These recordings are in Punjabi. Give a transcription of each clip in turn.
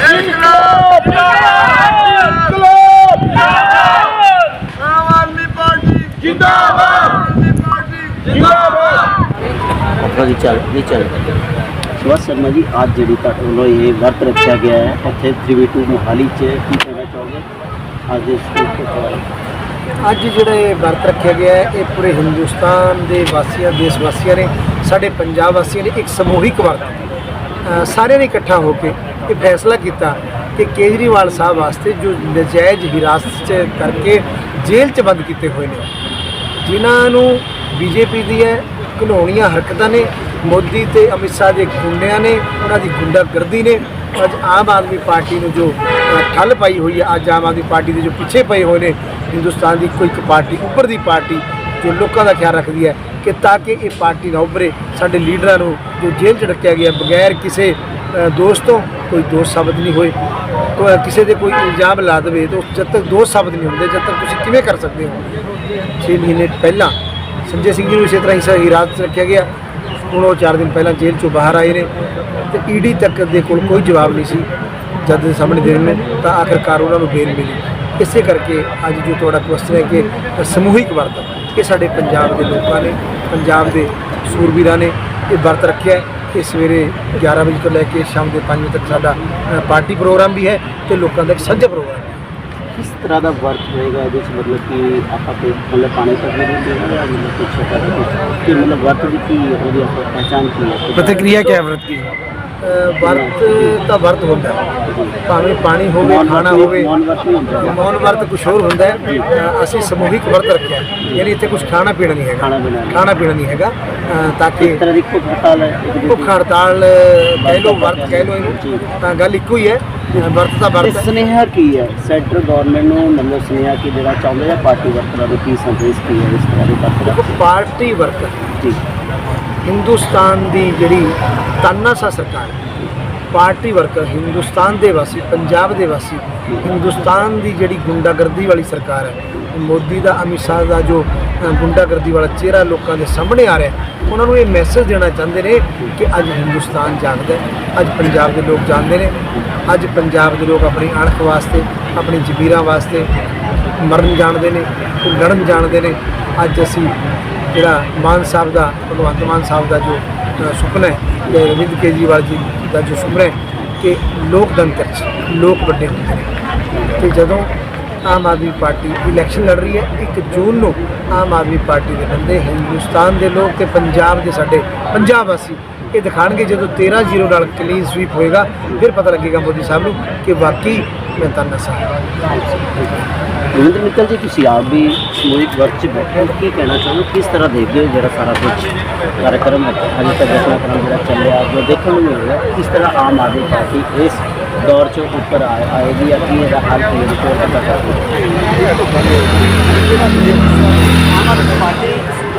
ਇਨਕਲਾਬ ਇਨਕਲਾਬ ਆਮ ਆਦਮੀ ਪਾਰਟੀ ਜਿੰਦਾਬਾਦ ਆਮ ਆਦਮੀ ਪਾਰਟੀ ਜਿੰਦਾਬਾਦ। ਆਪਣਾ ਜੀ ਚੱਲ ਜੀ ਚੱਲ। ਸੁਭਾਸ਼ ਸ਼ਰਮਾ ਜੀ ਅੱਜ ਜਿਹੜੀ ਤੁਹਾਡੇ ਵੱਲੋਂ ਇਹ ਵਰਤ ਰੱਖਿਆ ਗਿਆ ਹੈ ਇੱਥੇ 3v2 ਮੋਹਾਲੀ 'ਚ ਕੀ ਕਹਿਣਾ ਚਾਹੋਗੇ? ਅੱਜ ਇਸ ਅੱਜ ਜਿਹੜਾ ਇਹ ਵਰਤ ਰੱਖਿਆ ਗਿਆ ਹੈ ਇਹ ਪੂਰੇ ਹਿੰਦੁਸਤਾਨ ਦੇ ਵਾਸੀਆਂ ਦੇਸ਼ ਵਾਸੀਆਂ ਨੇ ਸਾਡੇ ਪੰਜਾਬ ਵਾਸੀਆਂ ਨੇ ਇੱਕ ਸਮੂਹਿਕ ਵਰਤ ਸਾਰਿਆਂ ਨੇ ਇਕੱਠਾ ਹੋ ਕੇ ਇਹ ਫੈਸਲਾ ਕੀਤਾ ਕਿ ਕੇਜਰੀਵਾਲ ਸਾਹਿਬ ਵਾਸਤੇ ਜੋ ਨਜਾਇਜ਼ ਹਿਰਾਸਤ 'ਚ ਕਰਕੇ ਜੇਲ੍ਹ 'ਚ ਬੰਦ ਕੀਤੇ ਹੋਏ ਨੇ। ਜਿਨ੍ਹਾਂ ਨੂੰ ਬੀਜੇਪੀ ਦੀ ਹੈ ਘਿਨੌਣੀਆਂ ਹਰਕਤਾਂ ਨੇ, ਮੋਦੀ ਤੇ ਅਮਿਤ ਸ਼ਾਹ ਦੇ ਗੁੰਡਿਆਂ ਨੇ, ਉਹਨਾਂ ਦੀ ਗੁੰਡਾਗਰਦੀ ਨੇ। ਅੱਜ ਆਮ ਆਦਮੀ ਪਾਰਟੀ ਨੂੰ ਜੋ ਠੱਲ ਪਾਈ ਹੋਈ ਹੈ, ਅੱਜ ਆਮ ਆਦਮੀ ਪਾਰਟੀ ਦੇ ਜੋ ਪਿੱਛੇ ਪਏ ਹੋਏ ਨੇ, ਹਿੰਦੁਸਤਾਨ ਦੀ ਕੋਈ ਇੱਕ ਪਾਰਟੀ ਉੱਪਰ ਦੀ ਪਾਰਟੀ ਜੋ ਲੋਕਾਂ ਦਾ ਖਿਆਲ ਰੱਖਦੀ ਹੈ ਕਿ ਤਾਂ ਕਿ ਇਹ ਪਾਰਟੀ ਨਾ ਉਭਰੇ ਸਾਡੇ ਲੀਡਰਾਂ ਨੂੰ ਜੋ ਜੇਲ੍ਹ 'ਚ ਰੱਖਿਆ ਗਿਆ ਬਗੈਰ ਕਿਸੇ ਅ, ਦੋਸ਼ ਤੋਂ ਕੋਈ ਦੋਸ਼ ਸਾਬਤ ਨਹੀਂ ਹੋਏ ਕੋਈ ਕਿਸੇ ਦੇ ਕੋਈ ਇਲਜ਼ਾਮ ਲਾ ਦੇਵੇ ਤਾਂ ਜਦ ਤੱਕ ਦੋਸ਼ ਸਾਬਤ ਨਹੀਂ ਹੁੰਦੇ ਜਦ ਤੱਕ ਤੁਸੀਂ ਕਿਵੇਂ ਕਰ ਸਕਦੇ ਹੋ? 6 ਮਹੀਨੇ ਪਹਿਲਾਂ ਸੰਜੇ ਸਿੰਘ ਜੀ ਨੂੰ ਇਸੇ ਤਰ੍ਹਾਂ ਹੀ ਸਹੀ 'ਚ ਰੱਖਿਆ ਗਿਆ। ਹੁਣ ਉਹ 4 ਦਿਨ ਪਹਿਲਾਂ ਜੇਲ੍ਹ ਚੋਂ ਬਾਹਰ ਆਏ ਨੇ ਤੇ ਈਡੀ ਤੱਕ ਦੇ ਕੋਲ ਕੋਈ ਜਵਾਬ ਨਹੀਂ ਸੀ। ਜਦ ਦੇ ਸਾਹਮਣੇ ਦੇਣ ਨੇ ਤਾਂ ਆਖਰਕਾਰ ਉਹਨਾਂ ਨੂੰ ਬੇਲ ਮਿਲੀ। ਇਸੇ ਕਰਕੇ ਅੱਜ ਜੋ ਤੁਹਾਡਾ ਕੁਐਸਚਨ ਹੈ ਕਿ ਸਮੂਹਿਕ ਵਰਤ। ਇਹ ਸਾਡੇ ਪੰਜਾਬ ਦੇ ਲੋਕਾਂ ਨੇ ਪੰਜਾਬ ਦੇ ਸੂਰਬੀਰਾਂ ਨੇ ਇਹ ਵਰਤ ਰੱਖਿਆ ਹੈ ਇਹ ਸਵੇਰੇ 11 ਵਜੇ ਤੋਂ ਲੈ ਕੇ ਸ਼ਾਮ ਦੇ 5 ਵਜੇ ਤੱਕ ਸਾਡਾ ਪਾਰਟੀ ਪ੍ਰੋਗਰਾਮ ਵੀ ਹੈ ਤੇ ਲੋਕਾਂ ਦਾ ਇੱਕ ਸਾਂਝਾ ਪ੍ਰੋਗਰਾਮ ਹੈ। ਕਿਸ ਤਰ੍ਹਾਂ ਦਾ ਵਰਤ ਹੋਏਗਾ ਇਹਦੇ 'ਚ ਮਤਲਬ ਕਿ ਆਪਾਂ ਕੋਈ ਮਤਲਬ ਪਾਣੀ ਤੱਕ ਨਹੀਂ ਦੇਣਾ ਜਾਂ ਮਤਲਬ ਕੁਛ ਛੋਟਾ ਜਿਹਾ ਕਿ ਮਤਲਬ ਵਰਤ ਦੀ ਕੀ ਉਹਦੀ ਆਪਾਂ ਪਹਿਚਾਣ ਕੀ ਹੈ? ਪ੍ਰਤੀਕਿਰਿਆ ਕਿਆ ਵਰਤ ਕੀ ਵਰਤ ਤਾਂ ਵਰਤ ਹੁੰਦਾ ਭਾਵੇਂ ਪਾਣੀ ਹੋਵੇ ਖਾਣਾ ਹੋਵੇ ਮੌਨ ਵਰਤ ਕੁਝ ਹੋਰ ਹੁੰਦਾ ਅਸੀਂ ਸਮੂਹਿਕ ਵਰਤ ਰੱਖਿਆ। ਯਾਨੀ ਇੱਥੇ ਕੁਝ ਖਾਣਾ ਪੀਣਾ ਨਹੀਂ ਹੈਗਾ। ਖਾਣਾ ਪੀਣਾ ਨਹੀਂ। ਹੈਗਾ। ਤਾਂ ਕਿ ਤਰ੍ਹਾਂ ਦੀ ਭੁੱਖ ਹੜਤਾਲ ਭੁੱਖ ਕਹਿ ਲਓ ਵਰਤ ਕਹਿ ਲਓ ਇਹਨੂੰ। ਤਾਂ ਗੱਲ ਇੱਕੋ ਹੀ ਹੈ। ਵਰਤ ਦਾ ਵਰਤ ਸੁਨੇਹਾ ਕੀ ਹੈ? ਸੈਂਟਰ ਗਵਰਨਮੈਂਟ ਨੂੰ ਮਤਲਬ ਸੁਨੇਹਾ ਕਿ ਜਿਹੜਾ ਚਾਹੁੰਦੇ ਆ? ਪਾਰਟੀ ਵਰਕਰਾਂ ਨੂੰ ਕੀ ਸੰਦੇਸ਼ ਕੀ ਹੈ ਇਸ ਤਰ੍ਹਾਂ ਦੇ ਵਰਤ ਦਾ? ਪਾਰਟੀ ਵਰਕਰ ਜੀ। ਹਿੰਦੁਸਤਾਨ ਦੀ ਜਿਹੜੀ ਤਾਨਾਸਾ ਸਰਕਾਰ ਪਾਰਟੀ ਵਰਕਰ ਹਿੰਦੁਸਤਾਨ ਦੇ ਵਾਸੀ, ਪੰਜਾਬ ਦੇ ਵਾਸੀ, ਹਿੰਦੁਸਤਾਨ ਦੀ ਜਿਹੜੀ ਗੁੰਡਾਗਰਦੀ ਵਾਲੀ ਸਰਕਾਰ ਹੈ ਮੋਦੀ ਦਾ, ਅਮਿਤ ਸ਼ਾਹ ਦਾ ਜੋ ਗੁੰਡਾਗਰਦੀ ਵਾਲਾ ਚਿਹਰਾ ਲੋਕਾਂ ਦੇ ਸਾਹਮਣੇ ਆ ਰਿਹਾ ਉਹਨਾਂ ਨੂੰ ਇਹ ਮੈਸੇਜ ਦੇਣਾ ਚਾਹੁੰਦੇ ਨੇ ਕਿ ਅੱਜ ਹਿੰਦੁਸਤਾਨ ਜਾਗਦਾ ਅੱਜ ਪੰਜਾਬ ਦੇ ਲੋਕ ਜਾਣਦੇ ਨੇ, ਅੱਜ ਪੰਜਾਬ ਦੇ ਲੋਕ ਆਪਣੀ ਅਣਖ ਵਾਸਤੇ, ਆਪਣੀ ਜ਼ਮੀਰਾਂ ਵਾਸਤੇ ਮਰਨ ਜਾਣਦੇ ਨੇ, ਲੜਨ ਜਾਣਦੇ ਨੇ, ਅੱਜ ਅਸੀਂ ਜਿਹੜਾ ਮਾਨ ਸਾਹਿਬ ਦਾ, ਭਗਵੰਤ ਮਾਨ ਸਾਹਿਬ ਦਾ ਜੋ ਸੁਪਨਾ ਹੈ, ਤੇ ਅਰਵਿੰਦ ਕੇਜਰੀਵਾਲ ਜੀ ਦਾ ਜੋ ਸੁਪਨਾ ਹੈ ਕਿ ਲੋਕਤੰਤਰ 'ਚ ਲੋਕ ਵੱਡੇ ਹੁੰਦੇ ਨੇ। ਤੇ ਜਦੋਂ ਆਮ ਆਦਮੀ ਪਾਰਟੀ ਇਲੈਕਸ਼ਨ ਲੜ ਰਹੀ ਹੈ 1 ਜੂਨ ਨੂੰ ਆਮ ਆਦਮੀ ਪਾਰਟੀ ਦੇ ਬੰਦੇ ਹਿੰਦੁਸਤਾਨ ਦੇ ਲੋਕ ਤੇ ਪੰਜਾਬ ਦੇ ਸਾਡੇ ਪੰਜਾਬ ਵਾਸੀ ਇਹ ਦਿਖਾਣਗੇ ਜਦੋਂ 13-0 ਨਾਲ ਕਲੀਨ ਸਵੀਪ ਹੋਏਗਾ, ਫਿਰ ਪਤਾ ਲੱਗੇਗਾ ਮੋਦੀ ਸਾਹਿਬ ਨੂੰ ਕਿ ਵਾਕਈ ਮੈਂ ਤਾਨਾ ਸਾਹਿਬ ਰਵਿੰਦਰ ਮਿੱਤਲ ਜੀ, ਤੁਸੀਂ ਆਪ ਵੀ ਸਮੂਹਿਕ ਵਰਤ 'ਚ ਬੈਠੇ ਹੋ, ਕੀ ਕਹਿਣਾ ਚਾਹੁੰਦੇ ਹੋ? ਕਿਸ ਤਰ੍ਹਾਂ ਦੇਖਦੇ ਹੋ ਜਿਹੜਾ ਸਾਰਾ ਕੁਝ ਕਾਰਜਕ੍ਰਮ ਅਜੇ ਤੱਕ ਘਟਨਾਕ੍ਰਮ ਜਿਹੜਾ ਚੱਲਿਆ, ਜੋ ਦੇਖਣ ਨੂੰ ਮਿਲ ਰਿਹਾ, ਕਿਸ ਤਰ੍ਹਾਂ ਆਮ ਆਦਮੀ ਪਾਰਟੀ ਇਸ ਦੌਰ 'ਚ ਉੱਪਰ ਆਏ ਆਏਗੀ ਜਾਂ ਕੀ ਇਹਦਾ ਹੱਲ ਕੀ ਰਿਪੋਰਟ ਪਤਾ ਕਰਦੀ ਆਮ ਆਦਮੀ ਪਾਰਟੀ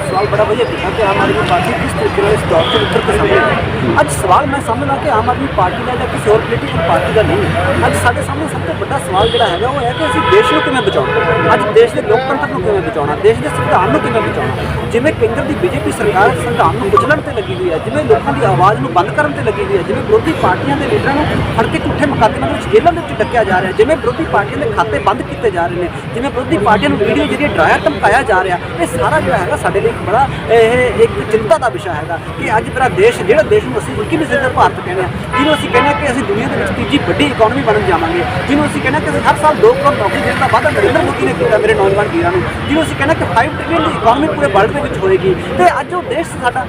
ਸਵਾਲ ਬੜਾ ਵਧੀਆ ਕੀਤਾ ਕਿ ਆਮ ਆਦਮੀ ਪਾਰਟੀ ਕਿਸ ਤਰੀਕੇ ਨਾਲ ਇਸ ਦੌਰ ਤੋਂ ਉੱਤਰ ਕੇ ਸਾਹਮਣੇ ਅੱਜ ਸਵਾਲ ਮੈਂ ਸਮਝਦਾ ਕਿ ਆਮ ਆਦਮੀ ਪਾਰਟੀ ਦਾ ਜਾਂ ਕਿਸੇ ਹੋਰ ਪੋਲੀਟੀਕਲ ਪਾਰਟੀ ਦਾ ਨਹੀਂ। ਹੈ। ਅੱਜ ਸਾਡੇ ਸਾਹਮਣੇ ਸਭ ਤੋਂ ਵੱਡਾ ਸਵਾਲ ਜਿਹੜਾ ਹੈਗਾ ਉਹ ਹੈ ਕਿ ਅਸੀਂ ਦੇਸ਼ ਨੂੰ ਕਿਵੇਂ ਬਚਾਉਣਾ? ਅੱਜ ਦੇਸ਼ ਦੇ ਲੋਕਤੰਤਰ ਨੂੰ ਕਿਵੇਂ ਬਚਾਉਣਾ? ਦੇਸ਼ ਦੇ ਸੰਵਿਧਾਨ ਨੂੰ ਕਿਵੇਂ ਬਚਾਉਣਾ? ਜਿਵੇਂ ਕੇਂਦਰ ਦੀ ਬੀਜੇਪੀ ਸਰਕਾਰ ਸੰਵਿਧਾਨ ਨੂੰ ਕੁਚਲਣ ਤੇ ਲੱਗੀ ਹੋਈ ਹੈ, ਜਿਵੇਂ ਲੋਕਾਂ ਦੀ ਆਵਾਜ਼ ਨੂੰ ਬੰਦ ਕਰਨ ਤੇ ਲੱਗੀ ਹੋਈ ਹੈ, ਜਿਵੇਂ ਵਿਰੋਧੀ ਪਾਰਟੀਆਂ ਦੇ ਲੀਡਰਾਂ ਨੂੰ ਫੜ ਕੇ ਝੂਠੇ ਮੁਕੱਦਮਿਆਂ ਦੇ ਵਿੱਚ ਜੇਲ੍ਹਾਂ ਦੇ ਵਿੱਚ ਡੱਕਿਆ ਜਾ ਰਿਹਾ ਜਿਵੇਂ ਵਿਰੋਧੀ ਪਾਰਟੀਆਂ ਦੇ ਖਾਤੇ ਬੰਦ ਕੀਤੇ ਜਾ ਰਹੇ ਨੇ, ਜਿਵੇਂ ਵਿਰੋਧੀ ਪਾਰਟੀਆਂ ਨੂੰ ਵੀਡੀਓ ਜਿਹੜੀ ਡਰਾਇਆ ਧਮਕਾਇਆ ਜਾ ਰਿਹਾ, ਇਹ ਸਾਰਾ ਜਿਹੜਾ ਹੈਗਾ ਸਾਡੇ ਲਈ ਇੱਕ ਬੜਾ ਇਹ ਇੱਕ ਚਿੰਤਾ ਦਾ ਵਿਸ਼ਾ ਹੈਗਾ ਕਿ ਅੱਜ ਮੇਰਾ ਦੇਸ਼, ਜਿਹੜਾ ਦੇਸ਼ ਨੂੰ ਅਸੀਂ ਇੱਕੀਵੀਂ ਸਦੀ ਦਾ ਭਾਰਤ ਕਹਿੰਦੇ ਆ ਜਿਹਨੂੰ ਅਸੀਂ ਕਹਿੰਦੇ ਹਾਂ ਕਿ ਅਸੀਂ ਦੁਨੀਆ ਦੇ ਵਿੱਚ ਤੀਜੀ ਵੱਡੀ ਇਕਨੋਮੀ ਬਣਨ ਜਾਵਾਂਗੇ, ਜਿਹਨੂੰ ਅਸੀਂ ਕਹਿੰਦੇ ਕਿ ਅਸੀਂ ਹਰ ਸਾਲ 2 ਕਰੋੜ ਨੌਕਰੀ ਦੇਣ ਦਾ ਵਾਅਦਾ ਨਰਿੰਦਰ ਮੋਦੀ ਨੇ ਕੀਤਾ ਮੇਰੇ ਨੌਜਵਾਨ ਵੀਰਾਂ ਨੂੰ, ਜਿਹਨੂੰ ਅਸੀਂ ਕਹਿੰਦੇ ਕਿ 5 ਟ੍ਰਿਲੀਅਨ ਦੀ ਇਕਨੋਮੀ ਪੂਰੇ ਵਰਲਡ ਦੇ ਵਿੱਚ ਹੋਏਗੀ। ਤੇ ਅੱਜ ਉਹ ਦੇਸ਼ ਸਾਡਾ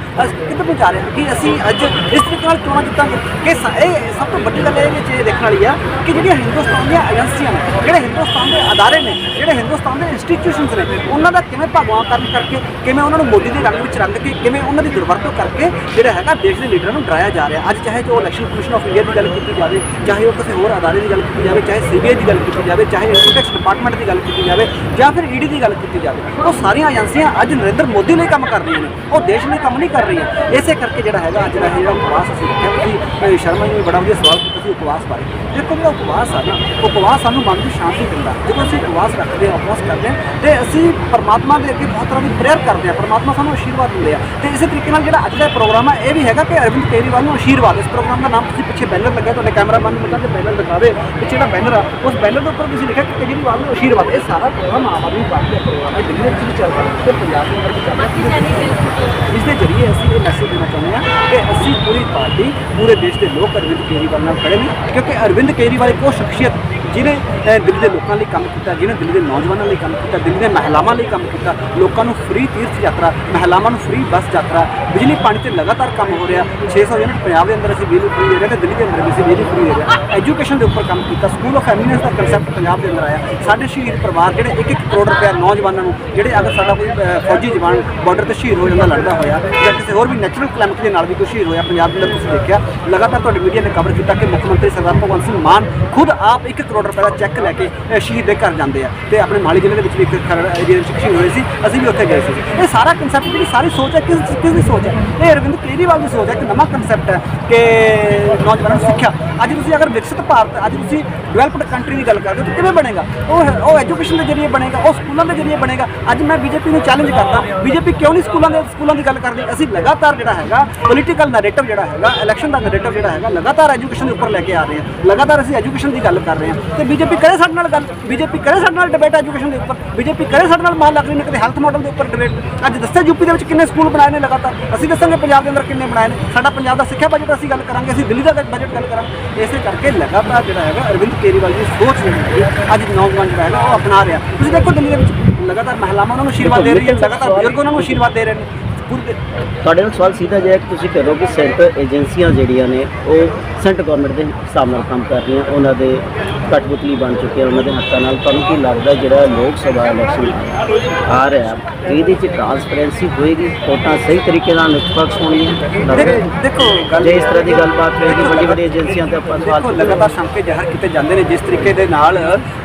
ਕਿੱਧਰ ਨੂੰ ਜਾ ਰਿਹਾ ਕਿ ਅਸੀਂ ਅੱਜ ਇਸ ਤਰੀਕੇ ਨਾਲ ਚੋਣਾਂ ਜਿੱਤਾਂਗੇ? ਕਿ ਇਹ ਸਭ ਤੋਂ ਵੱਡੀ ਗੱਲ ਇਹ ਵਿੱਚ ਇਹ ਦੇਖਣ ਵਾਲੀ ਆ ਕਿ ਜਿਹੜੀਆਂ ਹਿੰਦੁਸਤਾਨ ਦੀਆਂ ਏਜੰਸੀਆਂ ਨੇ, ਜਿਹੜੇ ਹਿੰਦੁਸਤਾਨ ਦੇ ਅਦਾਰੇ ਨੇ, ਜਿਹੜੇ ਹਿੰਦੁਸਤਾਨ ਦੇ ਇੰਸਟੀਟਿਊਸ਼ਨਸ ਨੇ, ਉਹਨਾਂ ਦਾ ਕਿਵੇਂ ਭਗਵਾਨ ਕਰਨ ਕਰਕੇ, ਕਿਵੇਂ ਉਹਨਾਂ ਨੂੰ ਮੋਦੀ ਦੇ ਰੰਗ ਵਿੱਚ ਰੰਗ ਕੇ ਕਿਵੇਂ ਉਹਨਾਂ ਦੀ ਦੁਰਵਰਤੋਂ ਕਰਕੇ ਜਿਹੜਾ ਹੈਗਾ ਦੇਸ਼ ਦੇ ਲੀਡਰਾਂ ਨੂੰ ਡਰਾਇਆ ਜਾ ਰਿਹਾ। ਅੱਜ ਚਾਹੇ ਜੋ ਇਲੈਕਸ਼ਨ ਕਮਿਸ਼ਨ ਆਫ ਇੰਡੀਆ ਦੀ ਗੱਲ ਕੀਤੀ ਜਾਵੇ, ਚਾਹੇ ਉਹ ਕਿਸੇ ਹੋਰ ਅਦਾਰੇ ਦੀ ਗੱਲ ਕੀਤੀ ਜਾਵੇ, ਚਾਹੇ ਸੀਬੀਆਈ ਦੀ ਗੱਲ ਕੀਤੀ ਜਾਵੇ, ਚਾਹੇ ਇਨਕਮ ਟੈਕਸ ਡਿਪਾਰਟਮੈਂਟ ਦੀ ਗੱਲ ਕੀਤੀ ਜਾਵੇ ਜਾਂ ਫਿਰ ਈਡੀ ਦੀ ਗੱਲ ਕੀਤੀ ਜਾਵੇ, ਉਹ ਸਾਰੀਆਂ ਏਜੰਸੀਆਂ ਅੱਜ ਨਰਿੰਦਰ ਮੋਦੀ ਲਈ ਕੰਮ ਕਰ ਰਹੀਆਂ ਨੇ। ਉਹ ਦੇਸ਼ ਲਈ ਕੰਮ ਨਹੀਂ ਕਰ ਰਹੀਆਂ। ਇਸੇ ਕਰਕੇ ਜਿਹੜਾ ਹੈਗਾ ਅੱਜ ਦਾ ਜਿਹੜਾ ਉਪਵਾਸ ਅਸੀਂ ਰੱਖਿਆ ਤੁਸੀਂ ਸ਼ਰਮਾ ਜੀ ਨੇ ਬੜਾ ਵਧੀਆ ਸਵਾਲ ਕੀਤਾ ਸੀ ਉਪਵਾਸ ਬਾਰੇ। ਦੇਖੋ ਜਿਹੜਾ ਉਪਵਾਸ ਆ ਨਾ, ਉਪਵਾਸ ਸਾਨੂੰ ਮਨ ਦੀ ਸ਼ਾਂਤੀ ਦਿੰਦਾ। ਜਦੋਂ ਅਸੀਂ ਉਪਵਾਸ ਰੱਖਦੇ ਹਾਂ, ਉਪਵਾਸ ਕਰਦੇ ਹਾਂ, ਤੇ ਅਸੀਂ ਪਰਮਾਤਮਾ ਦੇ ਅੱਗੇ ਬਹੁਤ ਤਰ੍ਹਾਂ ਦੀ ਪ੍ਰੇਅਰ ਕਰਦੇ ਹਾਂ, ਪਰਮਾਤਮਾ ਪਰਮਾਤਮਾ ਸਾਨੂੰ ਆਸ਼ੀਰਵਾਦ ਦਿੰਦੇ ਆ। ਤੇ ਇਸੇ ਤਰੀਕੇ ਨਾਲ ਜਿਹੜਾ ਅੱਜ ਦਾ ਪ੍ਰੋਗਰਾਮ ਹੈ ਇਹ ਵੀ ਹੈਗਾ ਕਿ ਅਰਵਿੰਦ ਕੇਜਰੀਵਾਲ ਨੂੰ ਆਸ਼ੀਰਵਾਦ ਇਸ ਪ੍ਰੋਗਰਾਮ ਦਾ ਨਾਮ ਤੁਸੀਂ ਪਿੱਛੇ ਬੈਨਰ ਲੱਗਾ ਤੁਹਾਡੇ ਕੈਮਰਾਮੈਨ ਨੂੰ ਮਤਲਬ ਬੈਨਰ ਦਿਖਾਵੇ ਪਿੱਛੇ ਜਿਹੜਾ ਬੈਨਰ ਆ ਉਸ ਬੈਨਰ ਦੇ ਉੱਪਰ ਤੁਸੀਂ ਲਿਖਿਆ ਕਿ ਕੇਜਰੀਵਾਲ ਨੂੰ ਆਸ਼ੀਰਵਾਦ ਇਹ ਸਾਰਾ ਪ੍ਰੋਗਰਾਮ ਆਮ ਆਦਮੀ ਪਾਰਟੀ ਦਾ ਪ੍ਰੋਗਰਾਮ ਹੈ ਦਿੱਲੀ ਵਿੱਚ ਵੀ ਚੱਲ ਰਿਹਾ ਤੇ ਪੰਜਾਬ ਦੇ ਅੰਦਰ ਵੀ ਚੱਲ ਰਿਹਾ ਇਸ ਦੇ ਜ਼ਰੀਏ ਅਸੀਂ ਇਹ ਮੈਸੇਜ ਦੇਣਾ ਚਾਹੁੰਦੇ ਹਾਂ ਕਿ ਅਸੀਂ ਪੂਰੀ ਪਾਰਟੀ ਪੂਰੇ ਦੇਸ਼ ਦੇ ਲੋਕ ਅਰਵਿੰਦ ਕੇਜਰੀਵਾਲ ਨਾਲ ਖੜੇ ਨੇ ਕਿਉਂਕਿ ਅਰਵਿੰਦ ਕੇਜਰੀਵਾਲ ਇੱਕ ਉਹ ਸ਼ਖਸੀਅਤ ਜਿਹਨੇ ਦਿੱਲੀ ਦੇ ਲੋਕਾਂ ਲਈ ਕੰਮ ਕੀਤਾ, ਜਿਹਨੇ ਦਿੱਲੀ ਦੇ ਨੌਜਵਾਨਾਂ ਲਈ ਕੰਮ ਕੀਤਾ, ਦਿੱਲੀ ਦੇ ਮਹਿਲਾਵਾਂ ਲਈ ਕੰਮ ਕੀਤਾ, ਲੋਕਾਂ ਨੂੰ ਫ੍ਰੀ ਤੀਰਥ ਯਾਤਰਾ, ਮਹਿਲਾਵਾਂ ਨੂੰ ਫ੍ਰੀ ਬੱਸ ਯਾਤਰਾ, ਬਿਜਲੀ ਪਾਣੀ ਤੇ ਲਗਾਤਾਰ ਕੰਮ ਹੋ ਰਿਹਾ 600 ਯੂਨਿਟ ਪੰਜਾਬ ਦੇ ਅੰਦਰ ਅਸੀਂ ਬਿਜਲੀ ਫ੍ਰੀ ਦੇ ਰਹੇ ਤੇ ਦਿੱਲੀ ਦੇ ਅੰਦਰ ਵੀ ਅਸੀਂ ਬਿਜਲੀ ਫ੍ਰੀ ਦੇ ਰਹੇ ਐਜੂਕੇਸ਼ਨ ਦੇ ਉੱਪਰ ਕੰਮ ਕੀਤਾ ਸਕੂਲ ਆਫ ਐਮੀਨੈਂਸ ਦਾ ਕਨਸੈਪਟ ਪੰਜਾਬ ਦੇ ਅੰਦਰ ਆਇਆ। ਸਾਡੇ ਸ਼ਹੀਦ ਪਰਿਵਾਰ ਜਿਹੜੇ 1-1 ਕਰੋੜ ਰੁਪਏ ਨੌਜਵਾਨਾਂ ਨੂੰ, ਜਿਹੜੇ ਅਗਰ ਸਾਡਾ ਕੋਈ ਫੌਜੀ ਜਵਾਨ ਬਾਰਡਰ ਤੇ ਸ਼ਹੀਦ ਹੋ ਜਾਂਦਾ, ਲੜਦਾ ਹੋਇਆ ਜਾਂ ਕਿਸੇ ਹੋਰ ਵੀ ਨੈਚੁਰਲ ਕਲੈਮਿਟੀ ਦੇ ਨਾਲ ਵੀ ਕੋਈ ਸ਼ਹੀਦ ਹੋਇਆ, ਪੰਜਾਬ ਦੇ ਅੰਦਰ ਤੁਸੀਂ ਦੇਖਿਆ, ਲਗਾਤਾਰ ਤੁਹਾਡੀ ਮੀਡੀਆ ਨੇ ਕਵਰ ਕੀਤਾ ਕਿ ਮੁੱਖ ਮੰਤਰੀ ਸਰਦਾਰ ਭਗਵੰਤ ਸਿੰਘ ਮਾਨ ਖੁਦ ਆਪ 1 ਕਰੋੜ ਰੁਪਏ ਦਾ ਚੈੱਕ ਲੈ ਕੇ ਸ਼ਹੀਦ ਦੇ ਘਰ ਜਾਂਦੇ ਆ। ਤੇ ਆਪਣੇ ਮਾਲੀ ਜ਼ਿਲ੍ਹੇ ਦੇ ਵਿੱਚ ਵੀ ਇੱਕ ਖਰੜ ਏਰੀਆ ਵਿੱਚ ਸ਼ਹੀਦ ਹੋਏ ਸੀ, ਅਸੀਂ ਵੀ ਉੱਥੇ ਗਏ ਸੀ। ਇਹ ਸਾਰਾ ਕਨਸੈਪਟ ਜਿਹੜੀ ਸਾਰੀ ਸੋਚ ਹੈ, ਕਿਸ ਕਿਸ ਦੀ ਸੋਚ ਹੈ? ਇਹ ਅਰਵਿੰਦ ਕੇਜਰੀਵਾਲ ਦੀ ਸੋਚ ਹੈ, ਇੱਕ ਨਵਾਂ ਕਨਸੈਪਟ ਹੈ ਕਿ ਨੌਜਵਾਨਾਂ ਨੂੰ ਸਿੱਖਿਆ। ਅੱਜ ਤੁਸੀਂ ਅਗਰ ਵਿਕਸਿਤ ਭਾਰਤ, ਅੱਜ ਤੁਸੀਂ ਡਿਵੈਲਪਡ ਕੰਟਰੀ ਦੀ ਗੱਲ ਕਰਦੇ ਹੋ, ਤਾਂ ਕਿਵੇਂ ਬਣੇਗਾ? ਉਹ ਉਹ ਐਜੂਕੇਸ਼ਨ ਦੇ ਜ਼ਰੀਏ ਬਣੇਗਾ, ਉਹ ਸਕੂਲਾਂ ਦੇ ਜ਼ਰੀਏ ਬਣੇਗਾ। ਅੱਜ ਮੈਂ ਬੀਜੇਪੀ ਨੂੰ ਚੈਲੰਜ ਕਰਦਾ ਬੀਜੇਪੀ ਕਿਉਂ ਨਹੀਂ ਸਕੂਲਾਂ ਦੇ, ਸਕੂਲਾਂ ਦੀ ਗੱਲ ਕਰਦੀ? ਅਸੀਂ ਲਗਾਤਾਰ ਜਿਹੜਾ ਹੈਗਾ ਪੋਲੀਟੀਕਲ ਨੈਰੇਟਿਵ ਜਿਹੜਾ ਹੈਗਾ ਇਲੈਕਸ਼ਨ ਦਾ ਨੈਰੇਟਿਵ ਜਿਹੜਾ ਹੈਗਾ, ਲਗਾਤਾਰ ਐਜੂਕੇਸ਼ਨ ਦੇ ਉੱਪਰ ਲੈ ਕੇ ਆ ਰਹੇ ਹਾਂ। ਲਗਾਤਾਰ ਅਸੀਂ ਐਜੂਕੇਸ਼ਨ ਦੀ ਗੱਲ ਕਰ ਰਹੇ ਹਾਂ। ਤੇ ਬੀਜੇਪੀ ਕਰੇ ਸਾਡੇ ਨਾਲ ਗੱਲ? ਬੀਜੇਪੀ ਕਰੇ ਸਾਡੇ ਨਾਲ ਡਿਬੇਟ ਐਜੂਕੇਸ਼ਨ ਦੇ ਉੱਪਰ? ਬੀਜੇਪੀ ਕਰੇ ਸਾਡੇ ਨਾਲ ਮਾਨ ਲੱਗ ਰਹੀ ਨੇ ਕਿਤੇ ਹੈਲਥ ਮਾਡਲ ਦੇ ਉੱਪਰ ਡਿਬੇਟ ਅੱਜ ਦੱਸਿਆ ਯੂਪੀ ਦੇ ਵਿੱਚ ਕਿੰਨੇ ਸਕੂਲ ਬਣਾਏ ਨੇ ਲਗਾਤਾਰ? ਅਸੀਂ ਦੱਸਾਂਗੇ ਪੰਜਾਬ ਦੇ ਅੰਦਰ ਕਿੰਨੇ ਬਣਾਏ ਨੇ। ਸਾਡਾ ਪੰਜਾਬ ਦਾ ਸਿੱਖਿਆ ਬਜਟ ਅਸੀਂ ਗੱਲ ਕਰਾਂਗੇ, ਅਸੀਂ ਦਿੱਲੀ ਦਾ ਬਜਟ ਗੱਲ ਕਰਾਂਗੇ। ਇਸੇ ਕਰਕੇ ਲਗਾਤਾਰ ਜਿਹੜਾ ਹੈਗਾ ਅਰਵਿੰਦ ਕੇਜਰੀਵਾਲ ਦੀ ਸੋਚ ਜਿਹੜੀ ਅੱਜ ਨੌਜਵਾਨ ਜਿਹੜਾ ਹੈਗਾ ਉਹ ਅਪਣਾ ਰਿਹਾ। ਤੁਸੀਂ ਦੇਖੋ ਦਿੱਲੀ ਦੇ ਵਿੱਚ ਲਗਾਤਾਰ ਮਹਿਲਾਵਾਂ ਉਹਨਾਂ ਨੂੰ ਆਸ਼ੀਰਵਾਦ ਦੇ ਰਹੀ ਹੈ ਲਗਾਤਾਰ ਬਜ਼ੁਰਗ ਉਹਨਾਂ ਨੂੰ ਆਸ਼ੀਰਵਾਦ ਦੇ ਰਹੇ ਨੇ। ਤੁਹਾਡੇ ਨਾਲ ਸਵਾਲ ਸਿੱਧਾ ਜਿਹਾ ਕਿ ਤੁਸੀਂ ਕਹ ਕਿ ਸੈਂਟਰ ਏਜੰਸੀਆਂ ਜਿਹੜੀਆਂ ਨੇ ਉਹ ਸੈਂਟਰ ਗਵਰਨਮੈਂਟ ਦੇ ਹਿਸਾਬ ਨਾਲ ਕੰਮ ਕਰ ਰਹੀਆਂ ਉਹਨਾਂ ਦੇ ਕਠਪੁਤਲੀ ਬਣ ਚੁੱਕੇ ਉਹਨਾਂ ਦੇ ਹੱਥਾਂ ਨਾਲ। ਤੁਹਾਨੂੰ ਕੀ ਲੱਗਦਾ ਜਿਹੜਾ ਲੋਕ ਸਭਾ ਇਲੈਕਸ਼ਨ ਆ ਰਿਹਾ ਇਹਦੇ 'ਚ ਟ੍ਰਾਂਸਪੇਰੈਂਸੀ ਹੋਏਗੀ? ਵੋਟਾਂ ਸਹੀ ਤਰੀਕੇ ਨਾਲ ਨਿਸ਼ਪਕਸ਼ ਹੋਣਗੀਆਂ? ਦੇਖ- ਜੇ ਇਸ ਤਰ੍ਹਾਂ ਦੀ ਗੱਲਬਾਤ ਹੋਏਗੀ ਵੱਡੀ ਵੱਡੀ ਏਜੰਸੀਆਂ ਤੇ ਆਪਾਂ ਸਵਾਲ ਲਗਾਤਾਰ ਸ਼ੰਕੇ ਜ਼ਾਹਰ ਕੀਤੇ ਜਾਂਦੇ ਨੇ ਜਿਸ ਤਰੀਕੇ ਦੇ ਨਾਲ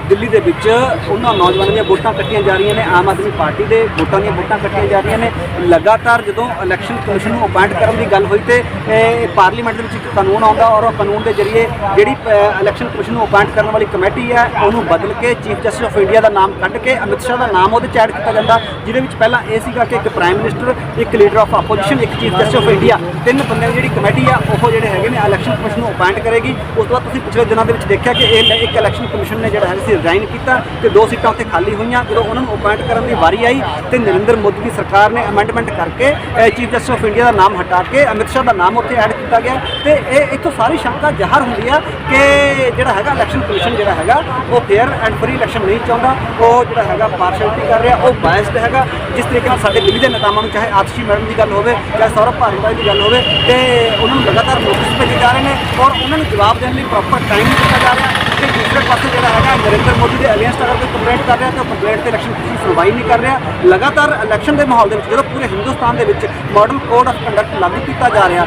ਦਿੱਲੀ ਦੇ ਵਿੱਚ ਉਹਨਾਂ ਨੌਜਵਾਨਾਂ ਦੀਆਂ ਵੋਟਾਂ ਕੱਟੀਆਂ ਜਾ ਰਹੀਆਂ ਨੇ ਆਮ ਆਦਮੀ ਪਾਰਟੀ ਦੇ ਵੋਟਾਂ ਦੀਆਂ ਵੋਟਾਂ ਕੱਟੀਆਂ ਜਾ ਰਹੀਆਂ ਨੇ। ਲਗਾਤਾਰ ਜਦੋਂ ਇਲੈਕਸ਼ਨ ਕਮਿਸ਼ਨ ਨੂੰ ਅਪਾਇੰਟ ਕਰਨ ਦੀ ਗੱਲ ਹੋਈ ਤੇ ਇਹ ਪਾਰਲੀਮੈਂਟ ਦੇ ਵਿੱਚ ਇੱਕ ਕਾਨੂੰਨ ਆਉਂਦਾ ਔਰ ਉਹ ਕਾਨੂੰਨ ਦੇ ਜ਼ਰੀਏ ਜਿਹੜੀ ਇਲੈਕਸ਼ਨ ਕਮਿਸ਼ਨ ਨੂੰ ਅਪਾਇੰਟ ਕਰਨ ਵਾਲੀ ਕਮੇਟੀ ਹੈ, ਉਹਨੂੰ ਬਦਲ ਕੇ ਚੀਫ ਜਸਟਿਸ ਆਫ ਇੰਡੀਆ ਦਾ ਨਾਮ ਕੱਢ ਕੇ ਅਮਿਤ ਸ਼ਾਹ ਦਾ ਨਾਮ ਉਹਦੇ ਚ ਐਡ ਕੀਤਾ ਜਾਂਦਾ, ਜਿਹਦੇ ਵਿੱਚ ਪਹਿਲਾਂ ਇਹ ਸੀਗਾ ਕਿ ਇੱਕ ਪ੍ਰਾਈਮ ਮਿਨਿਸਟਰ ਇੱਕ ਲੀਡਰ ਆਫ ਆਪੋਜੀਸ਼ਨ ਇੱਕ ਚੀਫ ਜਸਟਿਸ ਆਫ ਇੰਡੀਆ ਤਿੰਨ ਬੰਦਿਆਂ ਦੀ ਜਿਹੜੀ ਕਮੇਟੀ ਆ, ਉਹ ਜਿਹੜੇ ਹੈਗੇ ਨੇ ਇਲੈਕਸ਼ਨ ਕਮਿਸ਼ਨ ਨੂੰ ਅਪਾਇੰਟ ਕਰੇਗੀ। ਉਸ ਤੋਂ ਬਾਅਦ ਤੁਸੀਂ ਪਿਛਲੇ ਦਿਨਾਂ ਦੇ ਵਿੱਚ ਦੇਖਿਆ ਕਿ ਇਹ ਇੱਕ ਇਲੈਕਸ਼ਨ ਕਮਿਸ਼ਨ ਨੇ ਜਿਹੜਾ ਹੈ ਸੀ ਰਿਜ਼ਾਈਨ ਕੀਤਾ ਤੇ ਦੋ ਸੀਟਾਂ ਉੱਥੇ ਖਾਲੀ ਹੋਈਆਂ। ਜਦੋਂ ਉਹਨਾਂ ਨੂੰ ਅਪਾਇੰਟ ਕਰਨ ਦੀ ਵਾਰੀ ਆਈ ਤੇ ਨਰਿੰਦਰ ਮੋਦੀ ਦੀ ਸਰਕਾਰ ਨੇ ਅਮੈਂਡਮੈਂਟ ਕਰਕੇ ਚੀਫ ਜਸਟਿਸ ਆਫ ਇੰਡੀਆ ਦਾ ਨਾਮ ਹਟਾ ਕੇ ਅਮਿਤ ਸ਼ਾਹ ਦਾ ਨਾਮ ਉੱਥੇ ਐਡ ਕੀਤਾ ਗਿਆ ਤੇ ਇਹ ਇੱਥੋਂ ਸਾਰੇ ਸ਼ੰਕਾ ਜ਼ਾਹਰ ਹੁੰਦੀ ਆ ਕਿ ਜਿਹੜਾ ਹੈਗਾ ਇਲੈਕਸ਼ਨ ਕਮਿਸ਼ਨ ਜਿਹੜਾ ਹੈਗਾ, ਉਹ ਫੇਅਰ ਐਂਡ ਫਰੀ ਇਲੈਕਸ਼ਨ ਨਹੀਂ ਚਾਹੁੰਦਾ। ਉਹ ਜਿਹੜਾ ਹੈਗਾ ਪਾਰਸ਼ੈਲਿਟੀ ਕਰ ਰਿਹਾ, ਉਹ ਬਾਇਸਡ ਹੈਗਾ। ਜਿਸ ਤਰੀਕੇ ਨਾਲ ਸਾਡੇ ਦਿੱਲੀ ਦੇ ਨੇਤਾਵਾਂ ਨੂੰ ਚਾਹੇ ਆਤਸ਼ੀ ਮੈਡਮ ਦੀ ਗੱਲ ਹੋਵੇ, ਚਾਹੇ ਸੌਰਵ ਭਾਰਤਵਾਜ ਦੀ ਗੱਲ ਹੋਵੇ, ਤੇ ਉਹਨਾਂ ਨੂੰ ਲਗਾਤਾਰ ਨੋਟਿਸ ਭੇਜੇ ਜਾ ਰਹੇ ਨੇ ਔਰ ਉਹਨਾਂ ਨੂੰ ਜਵਾਬ ਦੇਣ ਲਈ ਪ੍ਰੋਪਰ ਟਾਈਮ ਦਿੱਤਾ ਜਾ ਰਿਹਾ। ਦੂਸਰੇ ਪਾਸੇ ਜਿਹੜਾ ਹੈਗਾ ਨਰਿੰਦਰ ਮੋਦੀ ਦੇ ਅਗੇਂਸਟ ਅਗਰ ਕੋਈ ਕੰਪਲੇਂਟ ਕਰ ਰਿਹਾ ਤਾਂ ਉਹ ਕੰਪਲੇਂਟ ਤੇ ਇਲੈਕਸ਼ਨ ਕਮਿਸ਼ਨ ਸੁਣਵਾਈ ਨਹੀਂ ਕਰ ਰਿਹਾ। ਲਗਾਤਾਰ ਇਲੈਕਸ਼ਨ ਦੇ ਮਾਹੌਲ ਦੇ ਵਿੱਚ ਜਦੋਂ ਪੂਰੇ ਹਿੰਦੁਸਤਾਨ ਦੇ ਵਿੱਚ ਮਾਡਲ ਕੋਡ ਆਫ ਕੰਡਕਟ ਲਾਗੂ ਕੀਤਾ ਜਾ ਰਿਹਾ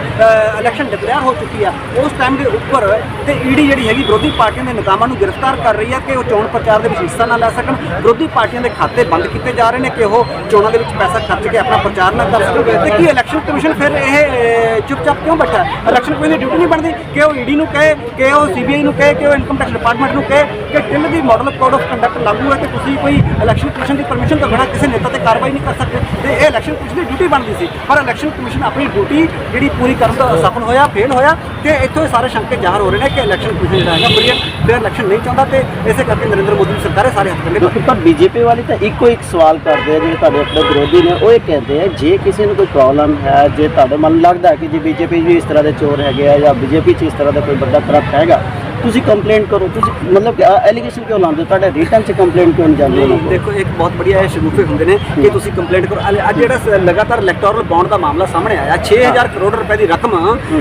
ਇਲੈਕਸ਼ਨ ਡਿਕਲੇਅਰ ਹੋ ਚੁੱਕੀ ਆ ਉਸ ਟਾਈਮ ਦੇ ਉੱਪਰ ਤੇ ਈਡੀ ਜਿਹੜੀ ਹੈਗੀ ਵਿਰੋਧੀ ਪਾਰਟੀਆਂ ਦੇ ਨੇਤਾਵਾਂ ਨੂੰ ਗ੍ਰਿਫਤਾਰ ਕਰ ਰਹੀ ਹੈ ਕਿ ਉਹ ਚੋਣ ਪ੍ਰਚਾਰ ਦੇ ਵਿੱਚ ਹਿੱਸਾ ਨਾ ਲੈ ਸਕਣ। ਵਿਰੋਧੀ ਪਾਰਟੀਆਂ ਦੇ ਖਾਤੇ ਬੰਦ ਕੀਤੇ ਜਾ ਰਹੇ ਨੇ ਕਿ ਉਹ ਚੋਣਾਂ ਦੇ ਵਿੱਚ ਪੈਸਾ ਖਰਚ ਕੇ ਆਪਣਾ ਪ੍ਰਚਾਰ ਨਾ ਕਰ ਸਕਣ। ਤੇ ਕੀ ਇਲੈਕਸ਼ਨ ਕਮਿਸ਼ਨ ਫਿਰ ਇਹ ਅਹ, ਚੁੱਪਚਾਪ ਕਿਉਂ ਬੈਠਾ? ਇਲੈਕਸ਼ਨ ਕਮਿਸ਼ਨ ਦੀ ਡਿਊਟੀ ਨਹੀਂ ਬਣਦੀ ਕਿ ਉਹ ਈਡੀ ਨੂੰ ਕਹੇ ਕਿ ਉਹ ਸੀਬੀਆਈ ਨੂੰ ਕਹੇ ਕਿ ਉਹ ਇਨਕਮ ਟੈਕਸ ਡਿਪਾਰਟਮੈਂਟ ਨੂੰ ਕਹੇ ਕਿ till the model code of conduct ਲਾਗੂ ਹੈ ਤੇ ਤੁਸੀਂ ਕੋਈ ਇਲੈਕਸ਼ਨ ਕਮਿਸ਼ਨ ਦੀ ਪਰਮਿਸ਼ਨ ਤੋਂ ਬਿਨਾਂ ਕਿਸੇ ਨੇਤਾ ਤੇ ਕਾਰਵਾਈ ਨਹੀਂ ਕਰ ਸਕਦੇ। ਤੇ ਇਹ ਇਲੈਕਸ਼ਨ ਕਮਿਸ਼ਨ ਦੀ ਡਿਊਟੀ ਬਣਦੀ ਸੀ। ਪਰ ਇਲੈਕਸ਼ਨ ਕਮਿਸ਼ਨ ਆਪਣੀ ਡਿਊਟੀ ਜਿਹੜੀ ਪੂਰੀ ਕਰਨ ਤੋਂ ਅਸਫਲ ਹੋਇਆ ਫੇਲ ਹੋਇਆ ਤੇ ਇੱਥੋਂ ਇਹ ਸਾਰੇ ਸ਼ੰਕੇ ਜ਼ਾਹਰ ਹੋ ਰਹੇ ਨੇ ਕਿ ਇਲੈਕਸ਼ਨ ਕਮਿਸ਼ਨ ਜਿਹੜਾ ਹੈਗਾ ਫਰੀ ਫਿਰ ਇਲੈਕਸ਼ਨ ਨਹੀਂ ਚਾਹੁੰਦਾ ਤੇ ਇਸੇ ਕਰਕੇ ਨਰਿੰਦਰ ਮੋਦੀ ਦੀ ਸਰਕਾਰ ਸਾਰੇ ਹੱਥ ਕੰਡੇ ਪਰ ਬੀਜੇਪੀ ਵਾਲੇ ਤਾਂ ਇੱਕੋ ਇੱਕ ਸਵਾਲ ਕਰਦੇ ਆ, ਜਿਹੜੇ ਤੁਹਾਡੇ ਆਪਣੇ ਵਿਰੋਧੀ ਨੇ, ਉਹ ਇਹ ਕਹਿੰਦੇ ਆ, ਜੇ ਕਿਸੇ ਨੂੰ ਕੋਈ ਪ੍ਰੋਬਲਮ ਹੈ, ਜੇ ਤੁਹਾਡੇ ਮਨ ਲੱਗਦਾ ਕਿ ਜੇ ਬੀਜੇਪੀ ਵੀ ਇਸ ਤਰ੍ਹਾਂ ਦੇ ਚੋਰ ਹੈਗੇ ਆ ਜਾਂ ਬੀਜੇਪੀ 'ਚ ਇਸ ਤਰ੍ਹਾਂ ਦਾ ਕੋਈ ਵੱਡਾ ਕਰਪਟ ਹੈਗਾ ਤੁਸੀਂ ਕੰਪਲੇਂਟ ਕਰੋ ਤੁਸੀਂ ਮਤਲਬ ਕਿ ਐਲੀਗੇਸ਼ਨ ਕਿਉਂ ਲਾਉਂਦੇ ਹੋ? ਤੁਹਾਡੇ ਰਿਟਰਨ 'ਚ ਕੰਪਲੇਂਟ ਕਿਉਂ ਨਹੀਂ ਜਾਂਦੀ ਉਹਨਾਂ ਕੋਲ? ਦੇਖੋ ਇੱਕ ਬਹੁਤ ਬੜੀਆ ਇਹ ਸ਼ਗੂਫੇ ਹੁੰਦੇ ਨੇ ਕਿ ਤੁਸੀਂ ਕੰਪਲੇਂਟ ਕਰੋ। ਅੱਜ ਅੱਜ ਜਿਹੜਾ ਸ- ਲਗਾਤਾਰ ਇਲੈਕਟੋਰਲ ਬੌਂਡ ਦਾ ਮਾਮਲਾ ਸਾਹਮਣੇ ਆਇਆ 6000 ਕਰੋੜ ਰੁਪਏ ਦੀ ਰਕਮ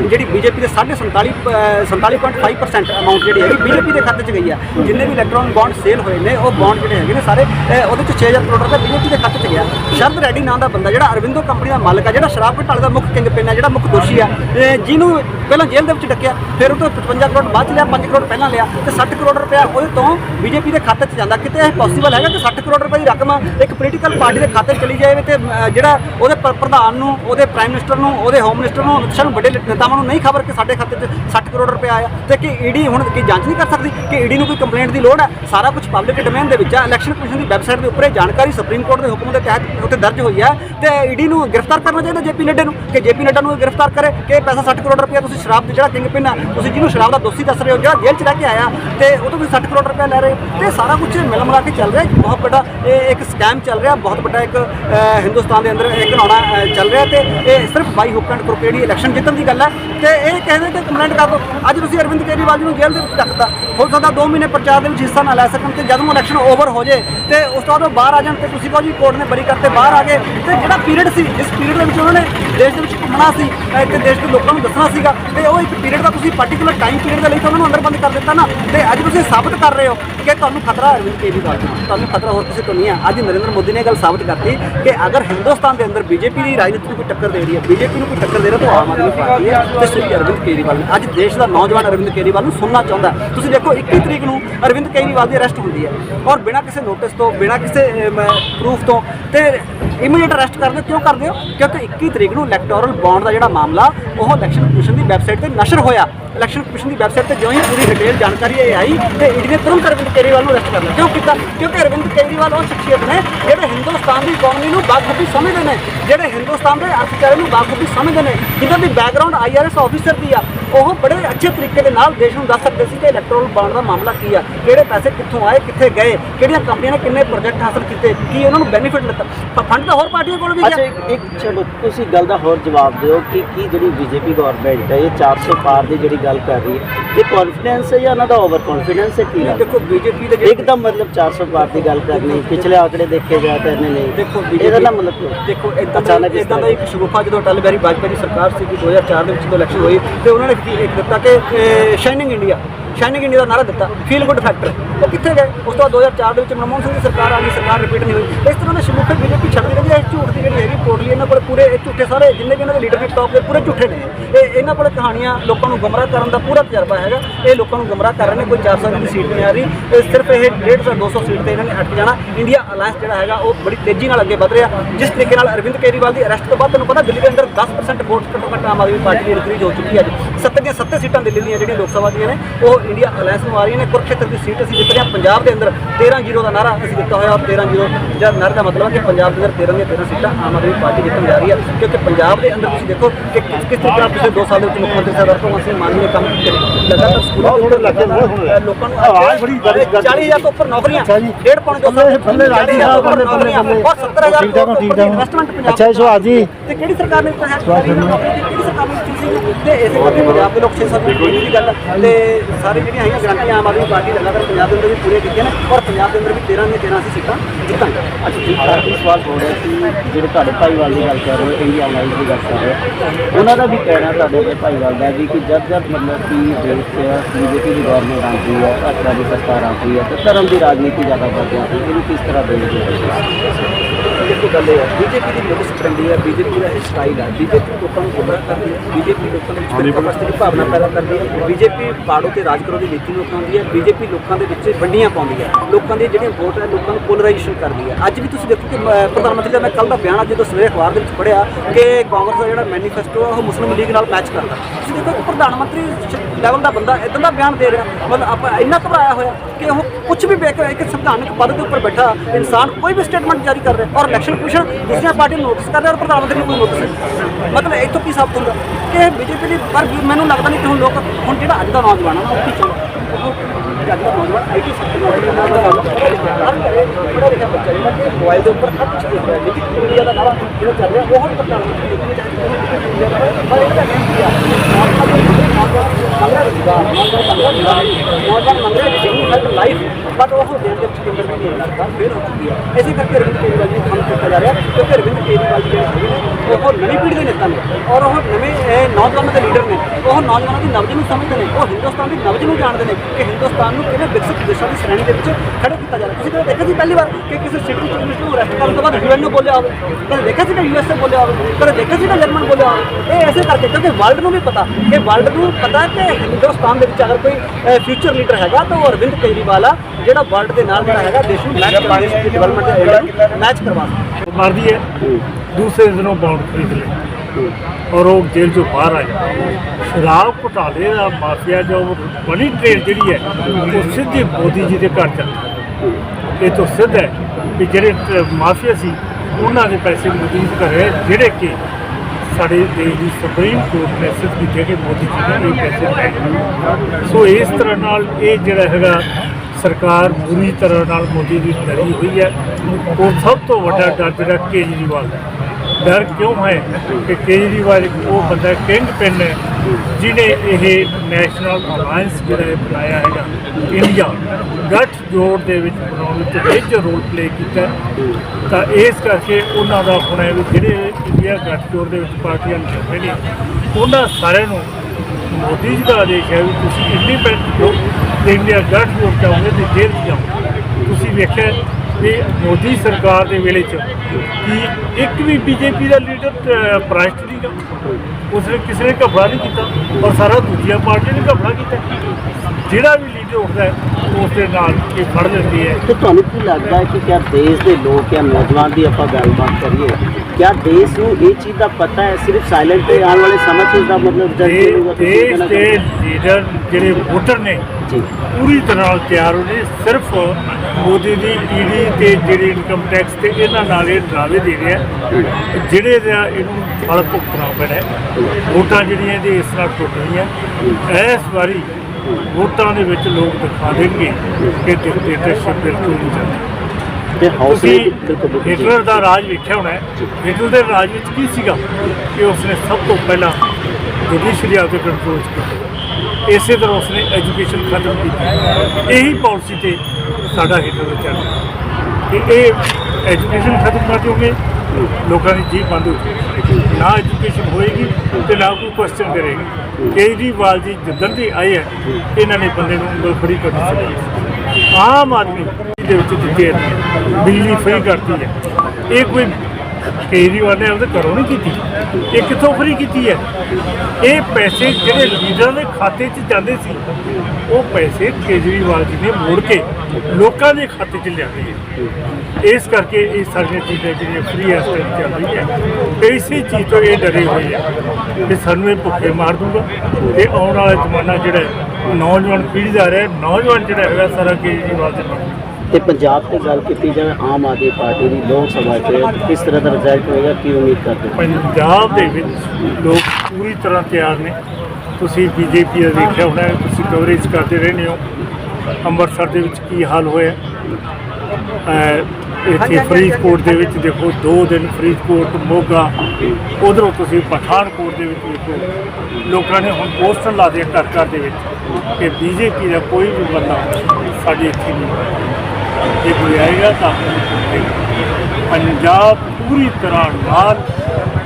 ਜਿਹੜੀ ਬੀਜੇਪੀ ਦੇ 47 47.5% ਅਮਾਉਂਟ ਜਿਹੜੀ ਹੈਗੀ ਬੀਜੇਪੀ ਦੇ ਖਾਤੇ 'ਚ ਗਈ ਆ। ਜਿੰਨੇ ਵੀ ਇਲੈਕਟ੍ਰੋਨਿਕ ਬੌਂਡ ਸੇਲ ਹੋਏ ਨੇ ਉਹ ਬੌਂਡ ਜਿਹੜੇ ਹੈਗੇ ਨੇ ਸਾਰੇ ਅ, ਉਹਦੇ 'ਚ 6000 ਕਰੋੜ ਰੁਪਏ ਬੀਜੇਪੀ ਦੇ ਖਾਤੇ 'ਚ ਗਿਆ। ਸ਼ਰਦ ਰੈਡੀ ਨਾਂ ਦਾ ਬੰਦਾ ਜਿਹੜਾ ਅਰਵਿੰਦੋ ਕੰਪਨੀ ਦਾ ਮਾਲਕ ਆ ਜਿਹੜਾ ਸ਼ਰਾਬ ਘੁਟਾਲੇ ਦਾ ਮੁੱਖ ਕਿੰਗ ਪਿੰਨ ਆ ਜਿਹੜਾ ਮੁੱਖ ਦੋਸ਼ੀ ਆ ਅ, ਜਿਹਨੂੰ ਪਹਿਲਾਂ ਜੇਲ੍ਹ ਦੇ ਵਿੱਚ ਡੱਕਿਆ ਫਿਰ ਉਹ ਤੋਂ 55 ਕਰੋੜ ਬਾਅਦ ਚ ਲਿਆ 5 5 ਕਰੋੜ ਪਹਿਲਾਂ ਲਿਆ ਤੇ 60 ਕਰੋੜ ਰੁਪਇਆ ਉਹਦੇ ਤੋਂ ਬੀਜੇਪੀ ਦੇ ਖਾਤੇ 'ਚ ਜਾਂਦਾ। ਕਿਤੇ ਇਹ ਪੋਸੀਬਲ ਹੈਗਾ ਕਿ 60 ਕਰੋੜ ਰੁਪਏ ਦੀ ਰਕਮ ਇੱਕ ਪੋਲੀਟੀਕਲ ਪਾਰਟੀ ਦੇ ਖਾਤੇ 'ਚ ਚਲੀ ਜਾਵੇ ਤੇ ਜਿਹੜਾ ਉਹਦੇ ਪ੍ਰਧਾਨ ਨੂੰ, ਉਹਦੇ ਪ੍ਰਾਈਮ ਮਿਨਿਸਟਰ ਨੂੰ, ਉਹਦੇ ਹੋਮ ਮਿਨਿਸਟਰ ਨੂੰ ਅਮਿਤ ਸਾਨੂੰ ਵੱਡੇ ਨੇਤਾਵਾਂ ਨੂੰ ਨਹੀਂ ਖਬਰ ਕਿ ਸਾਡੇ ਖਾਤੇ 'ਚ 60 ਕਰੋੜ ਰੁਪਏ ਆਇਆ ਤੇ ਕਿ ਈਡੀ ਹੁਣ ਕੀ ਜਾਂਚ ਨਹੀਂ ਕਰ ਸਕਦੀ? ਕਿ ਈਡੀ ਨੂੰ ਕੋਈ ਕੰਪਲੇਂਟ ਦੀ ਲੋੜ ਹੈ? ਸਾਰਾ ਕੁਝ ਪਬਲਿਕ ਡੋਮੇਨ ਦੇ ਵਿੱਚ ਹੈ। ਇਲੈਕਸ਼ਨ ਕਮਿਸ਼ਨ ਦੀ ਵੈਬਸਾਈਟ ਦੇ ਉੱਪਰ ਇਹ ਜਾਣਕਾਰੀ ਸੁਪਰੀਮ ਕੋਰਟ ਦੇ ਹੁਕਮ ਦੇ ਤਹਿਤ ਉੱਤੇ ਦਰਜ ਹੋਈ ਹੈ। ਤੇ ਈਡੀ ਨੂੰ ਗ੍ਰਿਫਤਾਰ ਕਰਨਾ ਚਾਹੀਦਾ ਜੇਪੀ ਨੱਡਾ ਨੂੰ? ਕਿ ਜੇਪੀ ਨੱਡਾ ਨੂੰ ਇਹ ਗ੍ਰਿਫਤਾਰ ਕਰੇ ਕਿ ਪੈਸਾ 60 ਕਰੋੜ ਰੁਪਏ ਤੁਸੀਂ ਸ਼ਰਾਬ ਦੇ ਜਿਹੜਾ ਕਿੰਗ ਪਿੰਨ ਆ ਤੁਸੀਂ ਜਿਹਨੂੰ ਸ਼ਰਾਬ ਦਾ ਦੋਸ਼ੀ ਦੱਸ ਰਹੇ ਹੋ, ਜਿਹੜਾ ਜੇਲ੍ਹ 'ਚ ਰਹਿ ਕੇ ਆਇਆ ਤੇ ਉਹ ਤੋਂ ਵੀ 60 ਕਰੋੜ ਰੁਪਏ ਲੈ ਰਹੇ ਹੋ। ਤੇ ਸਾਰਾ ਕੁਝ ਮਿਲ ਮਿਲਾ ਕੇ ਚੱਲ ਰਿਹਾ। ਇੱਕ ਬਹੁਤ ਵੱਡਾ ਇਹ ਇੱਕ ਸਕੈਮ ਚੱਲ ਰਿਹਾ। ਬਹੁਤ ਵੱਡਾ ਇੱਕ ਹਿੰਦੁਸਤਾਨ ਦੇ ਅੰਦਰ ਇੱਕ ਘਰਾਣਾ ਚੱਲ ਰਿਹਾ ਤੇ ਇਹ ਸਿਰਫ ਬਾਈ ਹੁੱਕ ਐਂਡ ਕਰੋਕ ਜਿਹੜੀ ਇਲੈਕਸ਼ਨ ਜਿੱਤਣ ਦੀ ਗੱਲ ਹੈ। ਤੇ ਇਹ ਕਹਿੰਦੇ ਕਿ ਕੰਪਲੇਂਟ ਕਰ ਦਿਓ। ਅੱਜ ਤੁਸੀਂ ਅਰਵਿੰਦ ਕੇਜਰੀਵਾਲ ਜੀ ਨੂੰ ਜੇਲ੍ਹ ਦੇ ਵਿੱਚ ਰੱਖਤਾ। ਹੋ ਸਕਦਾ 2 ਮਹੀਨੇ ਪ੍ਰਚਾਰ ਦੇ ਵਿੱਚ ਹਿੱਸਾ ਨਾ ਲੈ ਸਕਣ ਤੇ ਜਦੋਂ ਇਲੈਕਸ਼ਨ ਓਵਰ ਹੋ ਜੇ ਤੇ ਉਸ ਤੋਂ ਬਾਅਦ ਉਹ ਬਾਹਰ ਆ ਜਾਣ ਤੇ ਤੁਸੀਂ ਕਹੋ ਜੀ ਕੋਰਟ ਨੇ ਬਰੀ ਕਰਤੇ ਬਾਹਰ ਆ ਗਏ। ਤੇ ਜਿਹੜਾ ਪੀਰੀਅਡ ਸੀ ਇਸ ਪੀਰੀਅਡ ਦੇ ਵਿੱਚ ਉਹਨਾਂ ਨੇ ਦੇਸ਼ ਦੇ ਵਿੱਚ ਘੁੰਮਣਾ ਸੀ ਅਹ, ਤੇ ਦੇਸ਼ ਦੇ ਲੋਕਾਂ ਨੂੰ ਦੱਸਣਾ ਸੀਗਾ। ਤੇ ਉਹ ਇੱਕ ਪੀਰੀਅਡ ਦਾ ਤੁਸੀਂ ਪਾਰਟਿਕੂਲਰ ਟਾਈਮ ਪੀਰੀਅਡ ਦੇ ਲਈ ਤਾਂ ਉਹਨਾਂ ਨੂੰ ਅੰਦਰ ਬੰਦ ਕਰ ਦਿੱਤਾ ਨਾ, ਤੇ ਅੱਜ ਤੁਸੀਂ ਸਾਬਤ ਕਰ ਰਹੇ ਹੋ ਕਿ ਤੁਹਾਨੂੰ ਖਤਰਾ ਅਰਵਿੰਦ ਕੇਜਰੀਵਾਲ ਤੋਂ ਤੁਹਾਨੂੰ ਖਤਰਾ ਹੋਰ ਕਿਸੇ ਤੋਂ ਨਹੀਂ ਹੈ। ਅੱਜ ਨਰਿੰਦਰ ਮੋਦੀ ਨੇ ਗੱਲ ਸਾਬਤ ਕਰਤੀ ਕਿ ਅਗਰ ਹਿੰਦੁਸਤਾਨ ਦੇ ਅੰਦਰ ਬੀਜੇਪੀ ਦੀ ਰਾਜਨੀਤੀ ਨੂੰ ਕੋਈ ਟੱਕਰ ਦੇ ਰਹੀ ਹੈ, ਬੀਜੇਪੀ ਨੂੰ ਕੋਈ ਟੱਕਰ ਦੇ ਰਿਹਾ ਤਾਂ ਉਹ ਆਮ ਆਦਮੀ ਪਾਰਟੀ ਹੈ, ਤੇ ਸ੍ਰੀ ਅਰਵਿੰਦ ਕੇਜਰੀਵਾਲ ਨੇ। ਅੱਜ ਦੇਸ਼ ਦਾ ਨੌਜਵਾਨ ਅਰਵਿੰਦ ਕੇਜਰੀਵਾਲ ਨੂੰ ਸੁਣਨਾ ਚਾਹੁੰਦਾ ਤੁਸੀਂ ਦੇਖੋ 21 ਤਰੀਕ ਨੂੰ ਅਰਵਿੰਦ ਕੇਜਰੀਵਾਲ ਦੀ ਅਰੈਸਟ ਹੁੰਦੀ ਹੈ ਔਰ ਬਿਨਾਂ ਕਿਸੇ ਨੋਟਿਸ ਤੋਂ, ਬਿਨਾਂ ਕਿਸੇ ਪ੍ਰੂਫ ਤੋਂ, ਤੇ ਇਮੀਡੀਏਟ ਅਰੈਸਟ ਕਰਦੇ ਹੋ। ਕਿਉਂ ਕਰਦੇ ਹੋ? ਕਿਉਂਕਿ 21 ਤਰੀਕ ਨੂੰ ਇਲੈਕਟੋਰਲ ਬੌਂਡ ਦਾ ਜਿਹੜਾ ਮਾਮਲਾ, ਉਹ ਇਲੈਕਸ਼ਨ ਕਮਿਸ਼ਨ ਦੀ ਵੈਬਸਾਈਟ ਤੇ ਨਸ਼ਰ ਹੋਇਆ। ਇਲੈਕਸ਼ਨ ਕਮਿਸ਼ਨ ਦੀ ਵੈਬਸਾਈਟ ਤੇ ਜਿਉਂ ਹੀ ਪੂਰੀ ਡਿਟੇਲ ਜਾਣਕਾਰੀ ਇਹ ਆਈ ਤੇ ਈਡੀ ਨੇ ਤੁਰੰਤ ਅਰਵਿੰਦ ਕੇਜਰੀਵਾਲ ਨੂੰ ਅਰੈਸਟ ਕਰ ਲਿਆ। ਕਿਉਂ ਕੀਤਾ? ਕਿਉਂਕਿ ਅਰਵਿੰਦ ਕੇਜਰੀਵਾਲ ਉਹ ਸ਼ਖਸੀਅਤ ਨੇ, ਜਿਹੜੇ ਹਿੰਦੁਸਤਾਨ ਦੀ ਇਕਨੋਮੀ ਨੂੰ ਬਾਖੂਬੀ ਸਮਝਦੇ ਨੇ, ਜਿਹੜੇ ਹਿੰਦੁਸਤਾਨ ਦੇ ਅਰਥਚਾਰੇ ਨੂੰ ਬਾਖੂਬੀ ਸਮਝਦੇ ਨੇ ਜਿਨ੍ਹਾਂ ਦੀ ਬੈਕਗ੍ਰਾਉਂਡ ਆਈਆਰਐਸ ਆਫੀਸਰ ਦੀ ਆ, ਉਹ ਬੜੇ ਅੱਛੇ ਤਰੀਕੇ ਦੇ ਨਾਲ ਦੇਸ਼ ਨੂੰ ਦੱਸ ਸਕਦੇ ਸੀ ਕਿ ਇਲੈਕਟੋਰਲ ਬਾਂਡ ਦਾ ਮਾਮਲਾ ਕੀ ਆ, ਕਿਹੜੇ ਪੈਸੇ ਕਿੱਥੋਂ ਆਏ, ਕਿੱਥੇ ਗਏ, ਕਿਹੜੀਆਂ ਕੰਪਨੀਆਂ ਨੇ ਕਿੰਨੇ ਪ੍ਰੋਜੈਕਟ ਹਾਸਲ ਕੀਤੇ, ਕੀ ਉਹਨਾਂ ਨੂੰ ਬੈਨੀਫਿਟ ਲੱਗਾ ਫੰਡ ਤਾਂ ਹੋਰ ਪਾਰਟੀਆਂ ਕੋਲ ਵੀ ਅੱਛਾ ਗਿਆ ਇੱਕ ਇੱਕ ਚਲੋ ਤੁਸੀਂ ਗੱਲ ਦਾ ਹੋਰ ਜਵਾਬ ਦਿਓ ਕਿ ਕੀ ਜਿਹੜੀ ਬੀਜੇਪੀ ਗਵਰਨਮੈਂਟ ਹੈ ਇਹ 400 ਪਾਰ ਦੀ ਜਿਹੜੀ ਗੱਲ ਕਰ ਰਹੀ ਹੈ ਇਹ ਕੌਨਫੀਡੈਂਸ ਹੈ ਜਾਂ ਉਹਨਾਂ ਦਾ ਓਵਰ ਕੌਨਫੀਡੈਂਸ ਹੈ ਕੀ ਗੱਲ? ਦੇਖੋ ਬੀਜੇਪੀ ਦੇ ਇੱਕਦਮ ਮਤਲਬ 400 ਪਾਰ ਦੀ ਗੱਲ ਕਰਨੀ ਪਿਛਲੇ ਆંકੜੇ ਦੇਖੇ ਜਾ ਤੇ ਇਹਨੇ ਨਹੀਂ। ਦੇਖੋ ਇਹਦਾ ਨਾ ਮਤਲਬ ਦੇਖੋ ਇਦਾਂ ਦਾ ਅਚਾਨਕ ਇਸ ਇਦਾਂ ਦਾ ਤਰ੍ਹਾਂ। ਇੱਕ ਸ਼ਗੁਫਾ ਜਦੋਂ ਅਟਲ ਬਿਹਾਰੀ ਵਾਜਪੇਈ ਦੀ ਸਰਕਾਰ ਸੀ 2004 ਦੇ ਵਿੱਚ ਜਦੋਂ ਇਲੈਕਸ਼ਨ ਹੋਈ ਤੇ ਉਹਨਾਂ ਨੇ ਕੀ ਇੱਕ ਦਿੱਤਾ ਕਿ ਸ਼ਾਈਨਿੰਗ ਇੰਡੀਆ ਸ਼ਾਈਨਿੰਗ ਇੰਡੀਆ ਦਾ ਨਾਰਾ ਦਿੱਤਾ ਫੀਲ ਗੁੱਡ ਫੈਕਟਰ ਉਹ ਕਿੱਥੇ ਗਏ? ਉਸ ਤੋਂ ਬਾਅਦ 2004 ਦੇ ਵਿੱਚ ਮਨਮੋਹਨ ਸਿੰਘ ਦੀ ਸਰਕਾਰ ਆ ਗਈ, ਸਰਕਾਰ ਰਿਪੀਟ ਨਹੀਂ ਹੋਈ। ਇਸ ਤਰ੍ਹਾਂ ਦੇ ਸ਼ਗੁਫੇ ਬੀਜੇਪੀ ਛੱਡਦੀ ਰਹੀ ਹੈ। ਝੂਠ ਦੀ ਜਿਹੜੀ ਹੈਗੀ ਟੋਟਲੀ ਇਹਨਾਂ ਕੋਲ ਪੂਰੇ ਇਹ ਝੂਠੇ ਸਾਰੇ ਜਿੰਨੇ ਵੀ ਇਹਨਾਂ ਦੇ ਲੀਡਰ ਲੀਡਰਸ਼ਿਪ ਟਾਪ ਦੇ ਪੂਰੇ ਝੂਠੇ ਨੇ। ਇਹ ਇਹਨਾਂ ਕੋਲ ਕਹਾਣੀਆਂ ਲੋਕਾਂ ਨੂੰ ਗੁੰਮਰਾਹ ਕਰਨ ਦਾ ਪੂਰਾ ਤਜਰਬਾ ਹੈਗਾ। ਇਹ ਲੋਕਾਂ ਨੂੰ ਗੁੰਮਰਾਹ ਕਰ ਰਹੇ ਨੇ। ਕੋਈ 400 ਦੀ ਸੀਟ ਨਹੀਂ ਆ ਰਹੀ। ਇਹ ਸਿਰਫ ਇਹ 150 200 ਸੀਟ ਤੇ ਇਹਨਾਂ ਨੇ ਅਟਕ ਜਾਣਾ। ਇੰਡੀਆ ਅਲਾਈਅੰਸ ਜਿਹੜਾ ਹੈਗਾ, ਉਹ ਬੜੀ ਤੇਜ਼ੀ ਨਾਲ ਅੱਗੇ ਵਧ ਰਿਹਾ। ਜਿਸ ਤਰੀਕੇ ਨਾਲ ਅਰਵਿੰਦ ਕੇਜਰੀਵਾਲ ਦੀ ਅਰੈਸਟ ਤੋਂ ਬਾਅਦ ਤੁਹਾਨੂੰ ਪਤਾ ਦਿੱਲੀ ਦੇ ਅੰਦਰ 10% ਵੋਟ ਘੱਟੋ ਘੱਟ ਆਮ ਆਦਮੀ ਪਾਰਟੀ ਦੀ ਇਨਕਰੀਜ਼ ਹੋ ਚੁੱਕੀ ਹੈ ਅੱਜ। 70 ਦੀਆਂ 70 ਸੀਟਾਂ ਦਿੱਲੀ ਦੀਆਂ ਜਿਹੜੀਆਂ ਲੋਕ ਸਭਾ ਦੀਆਂ ਨੇ, ਉਹ ਇੰਡੀਆ ਅਲਾਈਅੰਸ ਨੂੰ ਆ ਰਹੀਆਂ ਨੇ ਕੁਰਖੇਤਰ ਦੀ ਸੀਟ ਅਸੀਂ ਜਿੱਤ ਰਹੇ ਹਾਂ ਪੰਜਾਬ ਦੇ ਅੰਦਰ 13-0 ਦਾ ਨਾਰਾ ਅਸੀਂ ਦਿੱਤਾ ਹੋਇਆ ਔਰ 13-0 ਜਦ ਨਾਰੇ ਦਾ ਮਤਲਬ ਹੈ ਕਿ ਪੰਜਾਬ ਦੇ ਅੰਦਰ 13 ਦੀਆਂ 13 ਸੀਟਾਂ ਆਮ ਆਦਮੀ ਪਾਰਟੀ ਜਿੱਤਣ ਜਾ ਰਹੀ ਹੈ ਕਿਉਂਕਿ ਪੰਜਾਬ ਦੇ ਅੰਦਰ ਤੁਸੀਂ ਦੇਖੋ ਕਿ ਕਿਸ ਕਿਸ ਨਾਲ ਪਿਛਲੇ 2 ਸਾਲ ਦੇ ਵਿੱਚ ਮੁੱਖ ਮੰਤਰੀ ਸਾਹਿਬ ਭਗਵੰਤ ਸਿੰਘ ਮਾਨ ਨੇ ਕੰਮ ਕੀਤੇ। ਲਗਾਤਾਰ ਸਕੂਲਾਂ ਦੇ ਲੋਕਾਂ ਨੂੰ ਆਵਾਜ਼ ਬੜੀ ਬੜੀ 40000 ਤੋਂ ਉੱਪਰ ਨੌਕਰੀਆਂ ਅੱਛਾ ਜੀ। ਡੇਢ ਪੌਣੇ ਦੋ ਸਾਲ ਬੱਲੇ ਰਾਜੀ ਸਾਹਿਬ, ਬੱਲੇ, ਬੱਲੇ, ਬੱਲੇ। ਔਰ 70000 ਠੀਕ ਠਾਕ ਹੋ, ਠੀਕ ਠਾਕ ਹੋ। ਇਨਵੈਸਟਮੈਂਟ ਪੰਜਾਬ ਅੱਛਾ ਜੀ, ਸੁਹਾਗ ਜੀ। ਤੇ ਕਿਹੜੀ ਸਰਕਾਰ ਨੇ ਦਿੱਤਾ ਹੈ ਕਿਹੜੀ ਸਰਕਾਰ ਨੇ ਦਿੱਤੀ ਸੀ ਤੇ ਇਸੇ ਕਰਕੇ ਪੰਜਾਬ ਦੇ ਲੋਕ 600 ਦੀ ਦੀ ਗੱਲ ਹੈ। ਤੇ ਸਾਰੇ ਜਿਹੜੀਆਂ ਹੈਗੀਆਂ ਗਰੰਟੀਆਂ ਆਮ ਆਦਮੀ ਪਾਰਟੀ ਲਗਾਤਾਰ ਪੰਜਾਬ ਦੇ ਅੰਦਰ ਵੀ ਪੂਰੀਆਂ ਕੀਤੀਆਂ ਨੇ ਔਰ ਪੰਜਾਬ ਦੇ ਅੰਦਰ ਵੀ 13 ਦੀਆਂ 13 ਅਸੀਂ ਸੀਟਾਂ ਜਿੱਤਾਂਗੇ। ਅੱਛਾ ਇੱਕ ਆਖਰੀ ਸਵਾਲ ਹੋ ਰਿਹਾ ਸੀ, ਜਿਹੜੇ ਤੁਹਾਡੇ ਭਾਈਵਾਲ ਦੀ ਗੱਲ ਕਰ ਰਹੇ ਹੋ, ਇੰਡੀਆ ਲਾਈਵ ਦੀ ਗੱਲ ਕਰ ਰਹੇ ਹੋ। ਉਹਨਾਂ ਦਾ ਵੀ ਕਹਿਣਾ ਤੁਹਾਡੇ ਦੇ ਭਾਈਵਾਲ ਦਾ ਵੀ ਕਿ ਜਦ ਜਦ ਮਤਲਬ ਕਿ ਦੇਸ਼ 'ਚ ਬੀਜੇਪੀ ਦੀ ਗਵਰਨਮੈਂਟ ਆਉਂਦੀ ਹੈ, ਭਾਜਪਾ ਦੀ ਸਰਕਾਰ ਆਉਂਦੀ ਹੈ, ਤਾਂ ਧਰਮ ਦੀ ਰਾਜਨੀਤੀ ਜ਼ਿਆਦਾ ਵੱਧ ਜਾਂਦੀ ਹੈ। ਇਹਨੂੰ ਕਿਸ ਤਰ੍ਹਾਂ ਦੇਖਦੇ ਹੋ ਦੇਖੋ ਗੱਲ ਇਹ ਹੈ ਬੀਜੇਪੀ ਦੀ ਲੋਕ ਸਟਰੈਂਡੀ ਹੈ ਬੀਜੇਪੀ ਦਾ ਸਟਾਈਲ ਹੈ। ਬੀਜੇਪੀ ਲੋਕਾਂ ਨੂੰ ਗੁੰਮਰਾਹ ਕਰਦੀ ਹੈ ਬੀਜੇਪੀ ਲੋਕਾਂ ਦੇ ਵਿੱਚ ਫਿਰਕਾਪਰਸਤੀ ਦੀ ਭਾਵਨਾ ਪੈਦਾ ਕਰਦੀ ਹੈ। ਬੀਜੇਪੀ ਪਾੜੋ ਤੇ ਰਾਜ ਕਰੋ ਦੀ ਨੀਤੀ ਨੂੰ ਅਪਣਾਉਂਦੀ ਹੈ ਬੀਜੇਪੀ ਲੋਕਾਂ ਦੇ ਵਿੱਚ ਵੰਡੀਆਂ ਪਾਉਂਦੀ ਹੈ। ਲੋਕਾਂ ਦੀ ਜਿਹੜੀਆਂ ਵੋਟ ਹੈ ਲੋਕਾਂ ਨੂੰ ਪੋਲਰਾਈਜੇਸ਼ਨ ਕਰਦੀ ਹੈ। ਅੱਜ ਵੀ ਤੁਸੀਂ ਦੇਖੋ ਕਿ ਪ੍ਰਧਾਨ ਮੰਤਰੀ ਦਾ ਮੈਂ ਕੱਲ ਦਾ ਬਿਆਨ ਅੱਜ ਜਦੋਂ ਸਵੇਰੇ ਅਖਬਾਰ ਦੇ ਵਿੱਚ ਪੜ੍ਹਿਆ ਕਿ ਕਾਂਗਰਸ ਦਾ ਜਿਹੜਾ ਮੈਨੀਫੈਸਟੋ ਹੈ ਉਹ ਮੁਸਲਿਮ ਲੀਗ ਨਾਲ ਮੈਚ ਕਰਦਾ। ਤੁਸੀਂ ਦੇਖੋ ਪ੍ਰਧਾਨ ਮੰਤਰੀ ਲੈਵਲ ਦਾ ਬੰਦਾ ਇਦਾਂ ਦਾ ਬਿਆਨ ਦੇ ਰਿਹਾ ਮਤਲਬ ਆਪਾਂ ਇੰਨਾ ਘਬਰਾਇਆ ਹੋਇਆ ਕਿ ਉਹ ਕੁਝ ਵੀ ਬੇਕ ਇੱਕ ਸੰਵਿਧਾਨਕ ਪਦ ਦੇ ਉੱਪਰ ਬੈਠਾ ਇਨਸਾਨ ਕੋਈ ਵੀ ਸਟੇਟਮੈਂਟ ਜਾਰੀ ਕਰ ਰਿਹਾ ਔਰ ਇਲੈਕਸ਼ਨ ਕਮਿਸ਼ਨ ਦੂਸਰੀਆਂ ਪਾਰਟੀਆਂ ਨੂੰ ਨੋਟਿਸ ਕਰ ਰਿਹਾ ਔਰ ਪ੍ਰਧਾਨ ਮੰਤਰੀ ਨੂੰ ਕੋਈ ਨੋਟਿਸ ਨਹੀਂ ਮਤਲਬ ਇੱਥੋਂ ਕੀ ਸਾਬਤ ਹੁੰਦਾ ਕਿ ਬੀਜੇਪੀ ਦੀ ਪਰ ਮੈਨੂੰ ਲੱਗਦਾ ਨਹੀਂ ਕਿ ਹੁਣ ਲੋਕ ਹੁਣ ਜਿਹੜਾ ਅੱਜ ਦਾ ਨੌਜਵਾਨ ਆ ਉਹ ਕੀ ਚਾਹੁੰਦਾ? ਅੱਜ ਦਾ ਨੌਜਵਾਨ ਆਈਟੀ ਸੈਕਟਰ ਨਾਲ ਕੰਮ ਕਰ ਰਿਹਾ ਲਿਖਿਆ ਬੱਚਾ ਜਿਹੜਾ ਕਿ ਮੋਬਾਈਲ ਦੇ ਉੱਪਰ ਹਰ ਕੁਝ ਰਿਹਾ ਹੈ ਇੰਡੀਆ ਦਾ ਨਾਰਾ ਜਿਹੜਾ ਚੱਲ ਰਿਹਾ, ਉਹ ਹੁਣ ਪ੍ਰਧਾਨ ਪਰ ਇਹਦਾ ਨਹੀਂ ਆ ਨੌਜਵਾਨ ਮੰਗ ਰਿਹਾ ਰੁਜ਼ਗਾਰ ਨੌਜਵਾਨ ਲਾਈਫ ਬਟ ਉਹ ਦੇਣ ਦੇ ਵਿੱਚ ਕੇਂਦਰ ਵੀ ਨਹੀਂ ਲੱਗਦਾ ਫੇਰ ਹੋ ਚੁੱਕੀ ਹੈ ਇਸੇ ਕਰਕੇ ਅਰਵਿੰਦ ਕੇਜਰੀਵਾਲ ਜੀ ਕੰਮ ਕੀਤਾ ਜਾ ਰਿਹਾ ਕਿਉਂਕਿ ਅਰਵਿੰਦ ਕੇਜਰੀਵਾਲ ਜੀ ਜਿਹੜੇ ਨੇ ਉਹ ਨਵੀਂ ਪੀੜ੍ਹੀ ਦੇ ਨੇਤਾ ਨੇ ਔਰ ਉਹ ਨਵੇਂ ਨੌਜਵਾਨਾਂ ਦੇ ਲੀਡਰ ਨੇ ਉਹ ਨੌਜਵਾਨਾਂ ਦੀ ਨਵਜ਼ ਨੂੰ ਸਮਝਦੇ ਨੇ ਉਹ ਹਿੰਦੁਸਤਾਨ ਦੀ ਨਵਜ ਨੂੰ ਜਾਣਦੇ ਨੇ ਕਿ ਹਿੰਦੁਸਤਾਨ ਨੂੰ ਕਿਵੇਂ ਵਿਕਸਿਤ ਦੇਸ਼ਾਂ ਦੀ ਸ਼੍ਰੇਣੀ ਦੇ ਵਿੱਚ ਖੜਾ ਕੀਤਾ ਜਾ ਰਿਹਾ ਤੁਸੀਂ ਕਦੇ ਦੇਖਿਆ ਸੀ ਪਹਿਲੀ ਵਾਰ ਕਿ ਕਿਸੇ ਸਿਟੀ ਚੀਫ ਨੂੰ ਅਰੈਸਟ ਕਰਨ ਤੋਂ ਬਾਅਦ ਯੂਐਨ ਨੂੰ ਬੋਲਿਆ ਹੋਵੇ ਕਦੇ ਦੇਖਿਆ ਸੀ ਕਿ ਯੂਐਸਏ ਬੋਲਿਆ ਹੋਵੇ ਕਦੇ ਦੇਖਿਆ ਸੀ ਕਿ ਜਰਮਨ ਬੋਲਿਆ ਹੋਵੇ ਇਹ ਐਸੇ ਕਰਕੇ ਕਿਉਂਕਿ ਵਰਲਡ ਨੂੰ ਵੀ ਪਤਾ ਕਿ ਵਰਲਡ ਨੂੰ ਪਤਾ ਕਿ ਹਿੰਦੁਸਤਾਨ ਦੇ ਵਿੱਚ ਅਗਰ ਕੋਈ ਫਿਊਚਰ ਲੀਡਰ ਹੈਗਾ ਤਾਂ ਉਹ ਅਰਵਿੰਦ ਕੇਜਰੀਵਾਲ ਆ ਜਿਹੜਾ ਵਰਲਡ ਦੇ ਨਾਲ ਜਿਹੜਾ ਹੈਗਾ ਦੇਸ਼ ਨੂੰ ਮੈਚ ਕਰਵਾ ਦੇਸ਼ ਦੀ ਡਿਵੈਲਪਮੈਂਟ ਦੇ ਮੈਚ ਕਰਵਾ ਸਕਦਾ। ਮਾਰਦੀ ਹੈ। ਦੂਸਰੇ ਦਿਨੋਂ ਬਾਉਂਡ ਖਰੀਦ ਲਿਆ ਔਰ ਉਹ ਜੇਲ੍ਹ ਚੋਂ ਬਾਹਰ ਆ ਗਿਆ। ਸ਼ਰਾਬ ਘੁਟਾਲੇ ਦਾ ਮਾਫੀਆ ਜੋ ਬਣੀ ਟ੍ਰੇਨ ਜਿਹੜੀ ਹੈ ਉਹ ਸਿੱਧੇ ਮੋਦੀ ਜੀ ਦੇ ਘਰ ਹੈ ਇਹ ਤਾਂ ਸਿੱਧ ਹੈ ਕਿ ਜਿਹੜੇ ਮਾਫੀਆ ਸੀ ਉਹਨਾਂ ਦੇ ਪੈਸੇ ਮੋਦੀ ਜੀ ਦੇ ਘਰ ਜਿਹੜੇ ਕਿ ਸਾਡੇ ਦੇਸ਼ ਦੀ ਸੁਪਰੀਮ ਕੋਰਟ ਨੇ ਸਿੱਧ ਕੀਤੇ ਕਿ ਮੋਦੀ ਜੀ ਨੇ ਇਹ ਪੈਸੇ ਲੈ ਸੋ ਇਸ ਤਰ੍ਹਾਂ ਨਾਲ ਇਹ ਜਿਹੜਾ ਹੈਗਾ ਸਰਕਾਰ ਪੂਰੀ ਤਰ੍ਹਾਂ ਨਾਲ ਮੋਦੀ ਦੀ ਡਰੀ ਹੋਈ ਹੈ। ਉਹ ਸਭ ਤੋਂ ਵੱਡਾ ਡਰ ਜਿਹੜਾ ਕੇਜਰੀਵਾਲ ਦਾ ਡਰ ਕਿਉਂ ਹੈ ਕਿ ਕੇਜਰੀਵਾਲ ਇੱਕ ਉਹ ਬੰਦਾ ਕਿੰਗ ਪਿੰਨ ਹੈ ਜਿਹਨੇ ਇਹ ਨੈਸ਼ਨਲ ਅਲਾਈਅੰਸ ਜਿਹੜਾ ਇਹ ਬਣਾਇਆ ਹੈਗਾ ਇੰਡੀਆ ਗੱਠ ਜੋੜ ਦੇ ਵਿੱਚ ਬਣਾਉਣ ਵਿੱਚ ਮੇਜਰ ਰੋਲ ਪਲੇ ਕੀਤਾ ਤਾਂ ਇਸ ਕਰਕੇ ਉਹਨਾਂ ਦਾ ਹੁਣ ਹੈ ਵੀ ਜਿਹੜੇ ਇੰਡੀਆ ਗੱਠ ਜੋੜ ਦੇ ਵਿੱਚ ਪਾਰਟੀਆਂ ਨੇ ਨੇ, ਉਹਨਾਂ ਸਾਰਿਆਂ ਨੂੰ ਮੋਦੀ ਜੀ ਦਾ ਆਦੇਸ਼ ਹੈ ਵੀ ਤੁਸੀਂ ਇੰਡੀਪੈਂਡੈਂਟ ਹੋ, ਤੇ ਇੰਡੀਆ ਗੱਠ ਜੋੜ ਚਾਹੋਗੇ ਤੇ ਜੇਲ੍ਹ ਜਾਓ। ਤੁਸੀਂ ਵੇਖਿਆ ਵੀ ਮੋਦੀ ਸਰਕਾਰ ਦੇ ਵੇਲੇ 'ਚ ਕਿ ਇੱਕ ਵੀ ਬੀਜੇਪੀ ਦਾ ਲੀਡਰ ਭ੍ਰਸ਼ਟ ਨਹੀਂ ਗਾ। ਉਸਨੇ ਕਿਸੇ ਨੇ ਘਪਲਾ ਨਹੀਂ ਕੀਤਾ ਔਰ ਸਾਰਾ ਦੂਜੀਆਂ ਪਾਰਟੀਆਂ ਨੇ ਘਪਲਾ ਕੀਤਾ। ਜਿਹੜਾ ਵੀ ਲੀਡਰ ਉੱਠਦਾ ਹੈ ਉਸ ਦੇ ਨਾਲ ਇਹ ਫੜ ਲੈਂਦੀ ਹੈ। ਤੇ ਤੁਹਾਨੂੰ ਕੀ ਲੱਗਦਾ ਹੈ ਕਿ ਕਿਆ ਦੇਸ਼ ਦੇ ਲੋਕ ਜਾਂ ਨੌਜਵਾਨ ਦੀ ਆਪਾਂ ਗੱਲਬਾਤ ਕਰੀਏ ਕਿਆ ਦੇਸ਼ ਨੂੰ ਇਹ ਚੀਜ਼ ਦਾ ਪਤਾ ਹੈ ਸਿਰਫ ਸਾਇਲੈਂਟ ਤੇ ਆਉਣ ਵਾਲੇ ਸਮੇਂ 'ਚ ਦਾ ਮਤਲਬ ਦੇਸ਼ ਦੇ? ਲੀਡਰ ਜਿਹੜੇ ਵੋਟਰ ਨੇ ਪੂਰੀ ਤਰ੍ਹਾਂ ਤਿਆਰ ਹੋ ਨੇ ਸਿਰਫ ਮੋਦੀ ਦੀ ਈਡੀ ਤੇ ਜਿਹੜੇ ਇਨਕਮ ਟੈਕਸ ਤੇ ਇਹਨਾਂ ਨਾਲ ਇਹ ਡਰਾਵੇ ਦੇ ਰਿਹਾ ਜਿਹੜੇ ਦਾ ਇਹਨੂੰ ਫਲ ਭੁਗਤਣਾ ਪੈਣਾ। ਵੋਟਾਂ ਜਿਹੜੀਆਂ ਇਹਦੇ ਇਸ ਤਰ੍ਹਾਂ ਟੁੱਟ ਰਹੀਆਂ। ਇਸ ਵਾਰੀ ਵੋਟਾਂ ਦੇ ਵਿੱਚ ਲੋਕ ਦਿਖਾ ਦੇਣਗੇ ਕਿ ਡਿਕਟੇਟਰਸ਼ਿਪ ਬਿਲਕੁਲ ਨਹੀਂ ਚੱਲਦੀ ਤੇ ਦੀ- ਬਿਲਕੁਲ। ਹਿਟਲਰ ਦਾ ਰਾਜ ਵੇਖਿਆ ਹੋਣਾ ਹੈ। ਹਿਟਲਰ ਦੇ ਰਾਜ ਵਿੱਚ ਕੀ ਸੀਗਾ ਕਿ ਉਸਨੇ ਸਭ ਤੋਂ ਪਹਿਲਾਂ ਜੁਡੀਸ਼ਰੀ ਆਪਦੇ ਕੰਟਰੋਲ 'ਚ ਕੀਤੀ। ਇਸੇ ਤਰ੍ਹਾਂ ਉਸਨੇ ਐਜੂਕੇਸ਼ਨ ਖਤਮ ਕੀਤੀ। ਇਹੀ ਪਾਲਿਸੀ ਤੇ ਸਾਡਾ ਹਿਟਲਰ ਚੱਲ ਕਿ ਇਹ ਐਜੂਕੇਸ਼ਨ ਖਤਮ ਕਰ ਦਿਓਗੇ, ਲੋਕਾਂ ਦੀ ਜੀਭ ਬੰਦ ਹੋ ਜਾਏਗੀ। ਨਾ ਐਜੂਕੇਸ਼ਨ ਹੋਏਗੀ ਤੇ ਨਾ ਕੋਈ ਕੁਐਸਚਨ ਕਰੇਗਾ। ਕੇਜਰੀਵਾਲ ਜੀ ਜਿੱਦਣ ਦੇ ਆਏ ਹੈ ਇਹਨਾਂ ਨੇ ਬੰਦੇ ਨੂੰ ਉਂਗਲ ਖੜੀ ਕਰਨੀ ਸੀ ਆਮ ਆਦਮੀ ਦੇ ਵਿੱਚ ਦਿੱਤੇ ਬਿਜਲੀ ਫਰੀ ਕਰਤੀ ਹੈ ਇਹ ਕੋਈ ਕੇਜਰੀਵਾਲ ਨੇ ਉਹਦੇ ਘਰੋਂ ਨਹੀਂ ਕੀਤੀ। ਇਹ ਕਿੱਥੋਂ ਫਰੀ ਕੀਤੀ ਹੈ? ਇਹ ਪੈਸੇ ਜਿਹੜੇ ਲੀਡਰਾਂ ਦੇ ਖਾਤੇ 'ਚ ਜਾਂਦੇ ਸੀ, ਉਹ ਪੈਸੇ ਕੇਜਰੀਵਾਲ ਜੀ ਨੇ ਮੋੜ ਕੇ ਲੋਕਾਂ ਦੇ ਖਾਤੇ 'ਚ ਲਿਆਂਦੇ ਹੈ ਇਸ ਕਰਕੇ ਇਹ ਸਾਰੀਆਂ ਚੀਜ਼ਾਂ ਜਿਹੜੀਆਂ ਫ੍ਰੀ ਇਸ ਟਾਈਮ ਚੱਲ ਰਹੀ ਹੈ ਇਸੇ ਚੀਜ਼ ਤੋਂ ਇਹ ਡਰੇ ਹੋਏ ਆ ਕਿ ਸਾਨੂੰ ਇਹ ਭੁੱਖੇ ਮਾਰ ਦੂਗਾ। ਤੇ ਆਉਣ ਵਾਲਾ ਜ਼ਮਾਨਾ ਜਿਹੜਾ ਨੌਜਵਾਨ ਪੀੜ੍ਹੀ ਦਾ ਰਿਹਾ, ਨੌਜਵਾਨ ਜਿਹੜਾ ਹੈਗਾ ਸਾਰਾ ਕੇਜਰੀਵਾਲ ਦੇ ਨਾਲ। ਤੇ ਪੰਜਾਬ ਦੀ ਗੱਲ ਕੀਤੀ ਜਾਵੇ ਆਮ ਆਦਮੀ ਪਾਰਟੀ ਦੀ ਲੋਕ ਸਭਾ 'ਚ ਕਿਸ ਤਰ੍ਹਾਂ ਦਾ ਰਿਜ਼ਲਟ ਹੋਏਗਾ ਕੀ ਉਮੀਦ ਕਰਦੇ ਪੰਜਾਬ ਦੇ ਵਿੱਚ ਲੋਕ ਪੂਰੀ ਤਰ੍ਹਾਂ ਤਿਆਰ ਨੇ। ਤੁਸੀਂ ਬੀਜੇਪੀ ਦਾ ਦੇਖਿਆ ਹੋਣਾ ਤੁਸੀਂ ਕਵਰੇਜ ਕਰਦੇ ਰਹਿੰਦੇ ਹੋ। ਅੰਮ੍ਰਿਤਸਰ ਦੇ ਵਿੱਚ ਕੀ ਹਾਲ ਹੋਇਆ? ਇੱਥੇ ਫਰੀਦਕੋਟ ਦੇ ਵਿੱਚ ਦੇਖੋ ਦੋ ਦਿਨ ਫਰੀਦਕੋਟ ਮੋਗਾ ਉਧਰੋਂ ਤੁਸੀਂ ਪਠਾਨਕੋਟ ਦੇ ਵਿੱਚ ਦੇਖੋ। ਲੋਕਾਂ ਨੇ ਹੁਣ ਪੋਸਟਰ ਲਾ ਦੇ ਘਰ ਘਰ ਦੇ ਵਿੱਚ ਕਿ ਬੀਜੇਪੀ ਦਾ ਕੋਈ ਵੀ ਬੰਦਾ ਸਾਡੇ ਇੱਥੇ ਨਹੀਂ। ਹੋਇਆ। ਜੇ ਕੋਈ ਆਏਗਾ ਤਾਂ ਆਪਾਂ ਨੂੰ ਕੁੱਟੇਗਾ। ਪੰਜਾਬ ਪੂਰੀ ਤਰ੍ਹਾਂ ਨਾਲ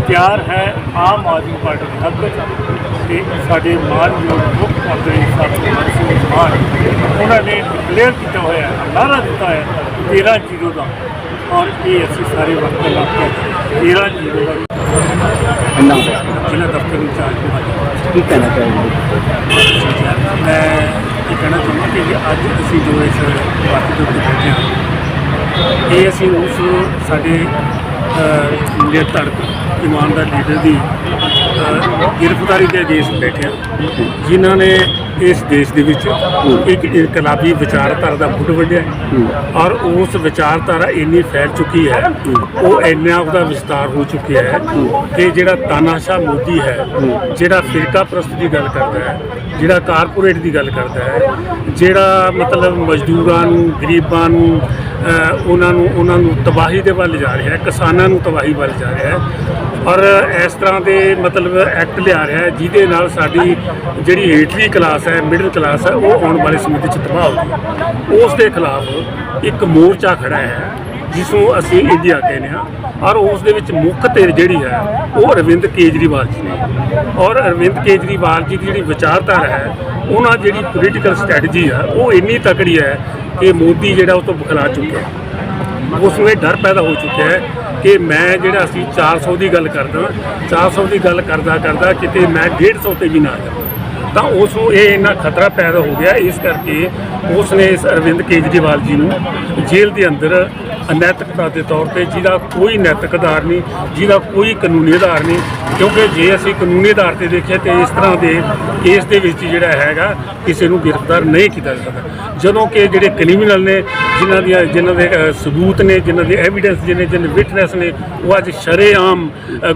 ਤਿਆਰ ਹੈ ਆਮ ਆਦਮੀ ਪਾਰਟੀ ਦੇ ਹੱਕ ਵਿੱਚ ਤੇ ਸਾਡੇ ਮਾਨਯੋਗ ਮੁੱਖ ਮੰਤਰੀ ਸਾਹਿਬ ਮਨਸੂਰ ਮਾਨ ਉਹਨਾਂ ਨੇ ਡਿਕਲੇਅਰ ਕੀਤਾ ਹੋਇਆ ਹੈ ਨਾਰਾ ਦਿੱਤਾ ਹੈ 13 ਜ਼ੀਰੋ ਦਾ ਔਰ ਇਹ ਅਸੀਂ ਸਾਰੇ ਵਰਕਰ ਲਾ ਕੇ 13 ਜ਼ੀਰੋ ਦਾ ਇੰਨਾ ਜ਼ਿਲ੍ਹਾ ਦਫ਼ਤਰ ਇੰਚਾਰਜ ਕੀ ਕਹਿਣਾ ਚਾਹੁੰਦੇ ਮੈਂ ਇਹ ਕਹਿਣਾ ਚਾਹੁੰਦਾ ਕਿ ਜੇ ਅੱਜ ਅਸੀਂ ਜੋ ਇਸ ਪਾਰਟੀ ਦੇ ਉੱਤੇ ਬੈਠੇ ਹਾਂ ਇਹ ਅਸੀਂ ਉਸ ਸਾਡੇ ਅਹ, ਨਿਰਧੜਕ ਇਮਾਨਦਾਰ ਲੀਡਰ ਦੀ ਗ੍ਰਿਫਤਾਰੀ ਦੇ ਅਗੇਂਸਟ ਬੈਠੇ ਹਾਂ ਜਿਨ੍ਹਾਂ ਨੇ ਇਸ ਦੇਸ਼ ਦੇ ਵਿੱਚ ਇੱਕ ਇਨਕਲਾਬੀ ਵਿਚਾਰਧਾਰਾ ਦਾ ਫੁੱਟ ਵੱਢਿਆ। ਔਰ ਉਸ ਵਿਚਾਰਧਾਰਾ ਇੰਨੀ ਫੈਲ ਚੁੱਕੀ ਹੈ, ਉਹ ਇੰਨਾ ਉਹਦਾ ਵਿਸਤਾਰ ਹੋ ਚੁੱਕਿਆ ਹੈ ਕਿ ਜਿਹੜਾ ਤਾਨਾਸ਼ਾਹ ਮੋਦੀ ਹੈ, ਜਿਹੜਾ ਫਿਰਕਾ ਪ੍ਰਸਤ ਦੀ ਗੱਲ ਕਰਦਾ ਹੈ, ਜਿਹੜਾ ਕਾਰਪੋਰੇਟ ਦੀ ਗੱਲ ਕਰਦਾ ਹੈ, ਜਿਹੜਾ ਮਤਲਬ ਮਜ਼ਦੂਰਾਂ ਨੂੰ, ਗਰੀਬਾਂ ਨੂੰ ਉਹਨਾਂ ਨੂੰ ਉਹਨਾਂ ਨੂੰ ਤਬਾਹੀ ਦੇ ਵੱਲ ਜਾ ਰਿਹਾ ਹੈ, ਕਿਸਾਨਾਂ ਨੂੰ ਤਬਾਹੀ ਵੱਲ ਜਾ ਰਿਹਾ ਹੈ ਔਰ ਇਸ ਤਰ੍ਹਾਂ ਦੇ ਮਤਲਬ ਐਕਟ ਲਿਆ ਰਿਹਾ ਜਿਹਦੇ ਨਾਲ ਸਾਡੀ ਜਿਹੜੀ ਹੇਠਲੀ ਕਲਾਸ ਹੈ ਮਿਡਲ ਕਲਾਸ ਹੈ, ਉਹ ਆਉਣ ਵਾਲੇ ਸਮੇਂ ਵਿੱਚ ਤਬਾਹ ਹੋਊਗੀ ਉਸ ਦੇ ਖਿਲਾਫ ਇੱਕ ਮੋਰਚਾ ਖੜਾ ਹੈ ਜਿਸ ਨੂੰ ਅਸੀਂ ਇੰਡੀਆ ਕਹਿੰਦੇ ਹਾਂ ਔਰ ਉਸ ਦੇ ਵਿੱਚ ਮੁੱਖ ਧਿਰ ਜਿਹੜੀ ਹੈ, ਉਹ ਅਰਵਿੰਦ ਕੇਜਰੀਵਾਲ ਜੀ ਨੇ। ਔਰ ਅਰਵਿੰਦ ਕੇਜਰੀਵਾਲ ਜੀ ਦੀ ਜਿਹੜੀ ਵਿਚਾਰਧਾਰਾ ਹੈ, ਉਹਨਾਂ ਜਿਹੜੀ ਪੋਲੀਟੀਕਲ ਸਟ੍ਰੈਟਜੀ ਹੈ ਉਹ ਇੰਨੀ ਤਕੜੀ ਹੈ ਕਿ ਮੋਦੀ ਜਿਹੜਾ ਉਹ ਤੋਂ ਬਖਲਾ ਚੁੱਕਿਆ। ਉਸ ਨੂੰ ਇਹ ਡਰ ਪੈਦਾ ਹੋ ਚੁੱਕਿਆ ਹੈ ਕਿ ਮੈਂ ਜਿਹੜਾ ਅਸੀਂ 400 ਦੀ ਗੱਲ ਕਰਦਾ 400 ਦੀ ਗੱਲ ਕਰਦਾ ਕਰਦਾ ਕਿਤੇ ਮੈਂ 150 ਤੇ ਵੀ ਨਾ ਜਾਵਾਂ। ਤਾਂ ਉਸ ਨੂੰ ਇਹ ਇੰਨਾ ਖਤਰਾ ਪੈਦਾ ਹੋ ਗਿਆ, ਇਸ ਕਰਕੇ ਉਸ ਨੇ ਇਸ ਅਰਵਿੰਦ ਕੇਜਰੀਵਾਲ ਜੀ ਨੂੰ ਜੇਲ੍ਹ ਦੇ ਅੰਦਰ ਅਨੈਤਿਕਤਾ ਦੇ ਤੌਰ ਤੇ ਜਿਹਦਾ ਕੋਈ ਨੈਤਿਕ ਆਧਾਰ ਨਹੀਂ, ਜਿਹਦਾ ਕੋਈ ਕਾਨੂੰਨੀ ਆਧਾਰ ਨਹੀਂ, ਕਿਉਂਕਿ ਜੇ ਅਸੀਂ ਕਾਨੂੰਨੀ ਆਧਾਰ ਤੇ ਦੇਖੀਏ ਤੇ ਇਸ ਤਰ੍ਹਾਂ ਦੇ ਕੇਸ ਦੇ ਵਿੱਚ ਜਿਹੜਾ ਹੈਗਾ, ਕਿਸੇ ਨੂੰ ਗ੍ਰਿਫਤਾਰ ਨਹੀਂ ਕੀਤਾ ਜਾ ਸਕਦਾ। ਜਦੋਂ ਕਿ ਜਿਹੜੇ ਕ੍ਰਿਮੀਨਲ ਨੇ, ਜਿਨ੍ਹਾਂ ਦੀਆਂ, ਜਿਨ੍ਹਾਂ ਦੇ ਸਬੂਤ ਨੇ, ਜਿਨ੍ਹਾਂ ਦੇ ਐਵੀਡੈਂਸ ਜਿਹਨੇ ਜਿਹਨੇ ਵਿਟਨੈਸ ਨੇ, ਉਹ ਅੱਜ ਸ਼ਰੇਆਮ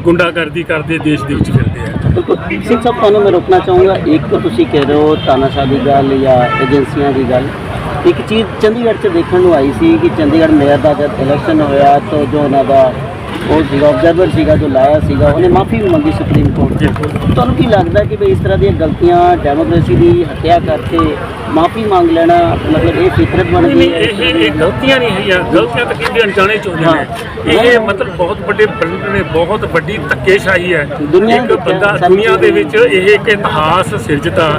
ਗੁੰਡਾਗਰਦੀ ਕਰਦੇ ਦੇਸ਼ ਦੇ ਵਿੱਚ ਫਿਰਦੇ ਆ। ਬਿਲਕੁਲ। ਸਿੰਘ ਸਾਹਿਬ, ਤੁਹਾਨੂੰ ਮੈਂ ਰੋਕਣਾ ਚਾਹੂੰਗਾ, ਇੱਕ ਤੁਸੀਂ ਕਹਿ ਰਹੇ ਹੋ ਤਾਨਾਸ਼ਾਹ ਦੀ ਗੱਲ ਜਾਂ ਏਜੰਸੀਆਂ ਦੀ ਗੱਲ। ਇੱਕ ਚੀਜ਼ ਚੰਡੀਗੜ੍ਹ 'ਚ ਦੇਖਣ ਨੂੰ ਆਈ ਸੀ ਕਿ ਚੰਡੀਗੜ੍ਹ ਮੇਅਰ ਦਾ ਜਦ ਇਲੈਕਸ਼ਨ ਹੋਇਆ ਤਾਂ ਜੋ ਉਹਨਾਂ ਦਾ ਉਹ ਸੀਗਾ ਆਬਜ਼ਰਵਰ ਸੀਗਾ ਜੋ ਲਾਇਆ ਸੀਗਾ ਉਹਨੇ ਮਾਫੀ ਵੀ ਮੰਗੀ ਸੁਪਰੀਮ ਕੋਰਟ ਤੋਂ। ਤੁਹਾਨੂੰ ਕੀ ਲੱਗਦਾ ਕਿ ਵੀ ਇਸ ਤਰ੍ਹਾਂ ਦੀਆਂ ਗਲਤੀਆਂ ਡੈਮੋਕ੍ਰੇਸੀ ਦੀ ਹੱਤਿਆ ਕਰਕੇ ਮਾਫੀ ਮੰਗ ਲੈਣਾ ਮਤਲਬ ਇਹ ਫਿਤਰਤ ਬਣ ਗਈ ਹੈ ਇਹ ਗਲਤੀਆਂ ਨਹੀਂ ਹੈਗੀਆਂ। ਗਲਤੀਆਂ ਤਾਂ ਕਿੰਦੇ ਅਣਜਾਣੇ ਚ ਹੁੰਦੀਆਂ ਨੇ। ਇਹ ਮਤਲਬ ਬਹੁਤ ਵੱਡੇ ਬ੍ਰਿੰਡ ਨੇ ਬਹੁਤ ਵੱਡੀ ਧੱਕੇਸ਼ਾਹੀ ਹੈ। ਇੱਕ ਬੰਦਾ ਦੁਨੀਆ ਦੇ ਵਿੱਚ ਇਹ ਇੱਕ ਇਤਿਹਾਸ ਸਿਰਜਤਾ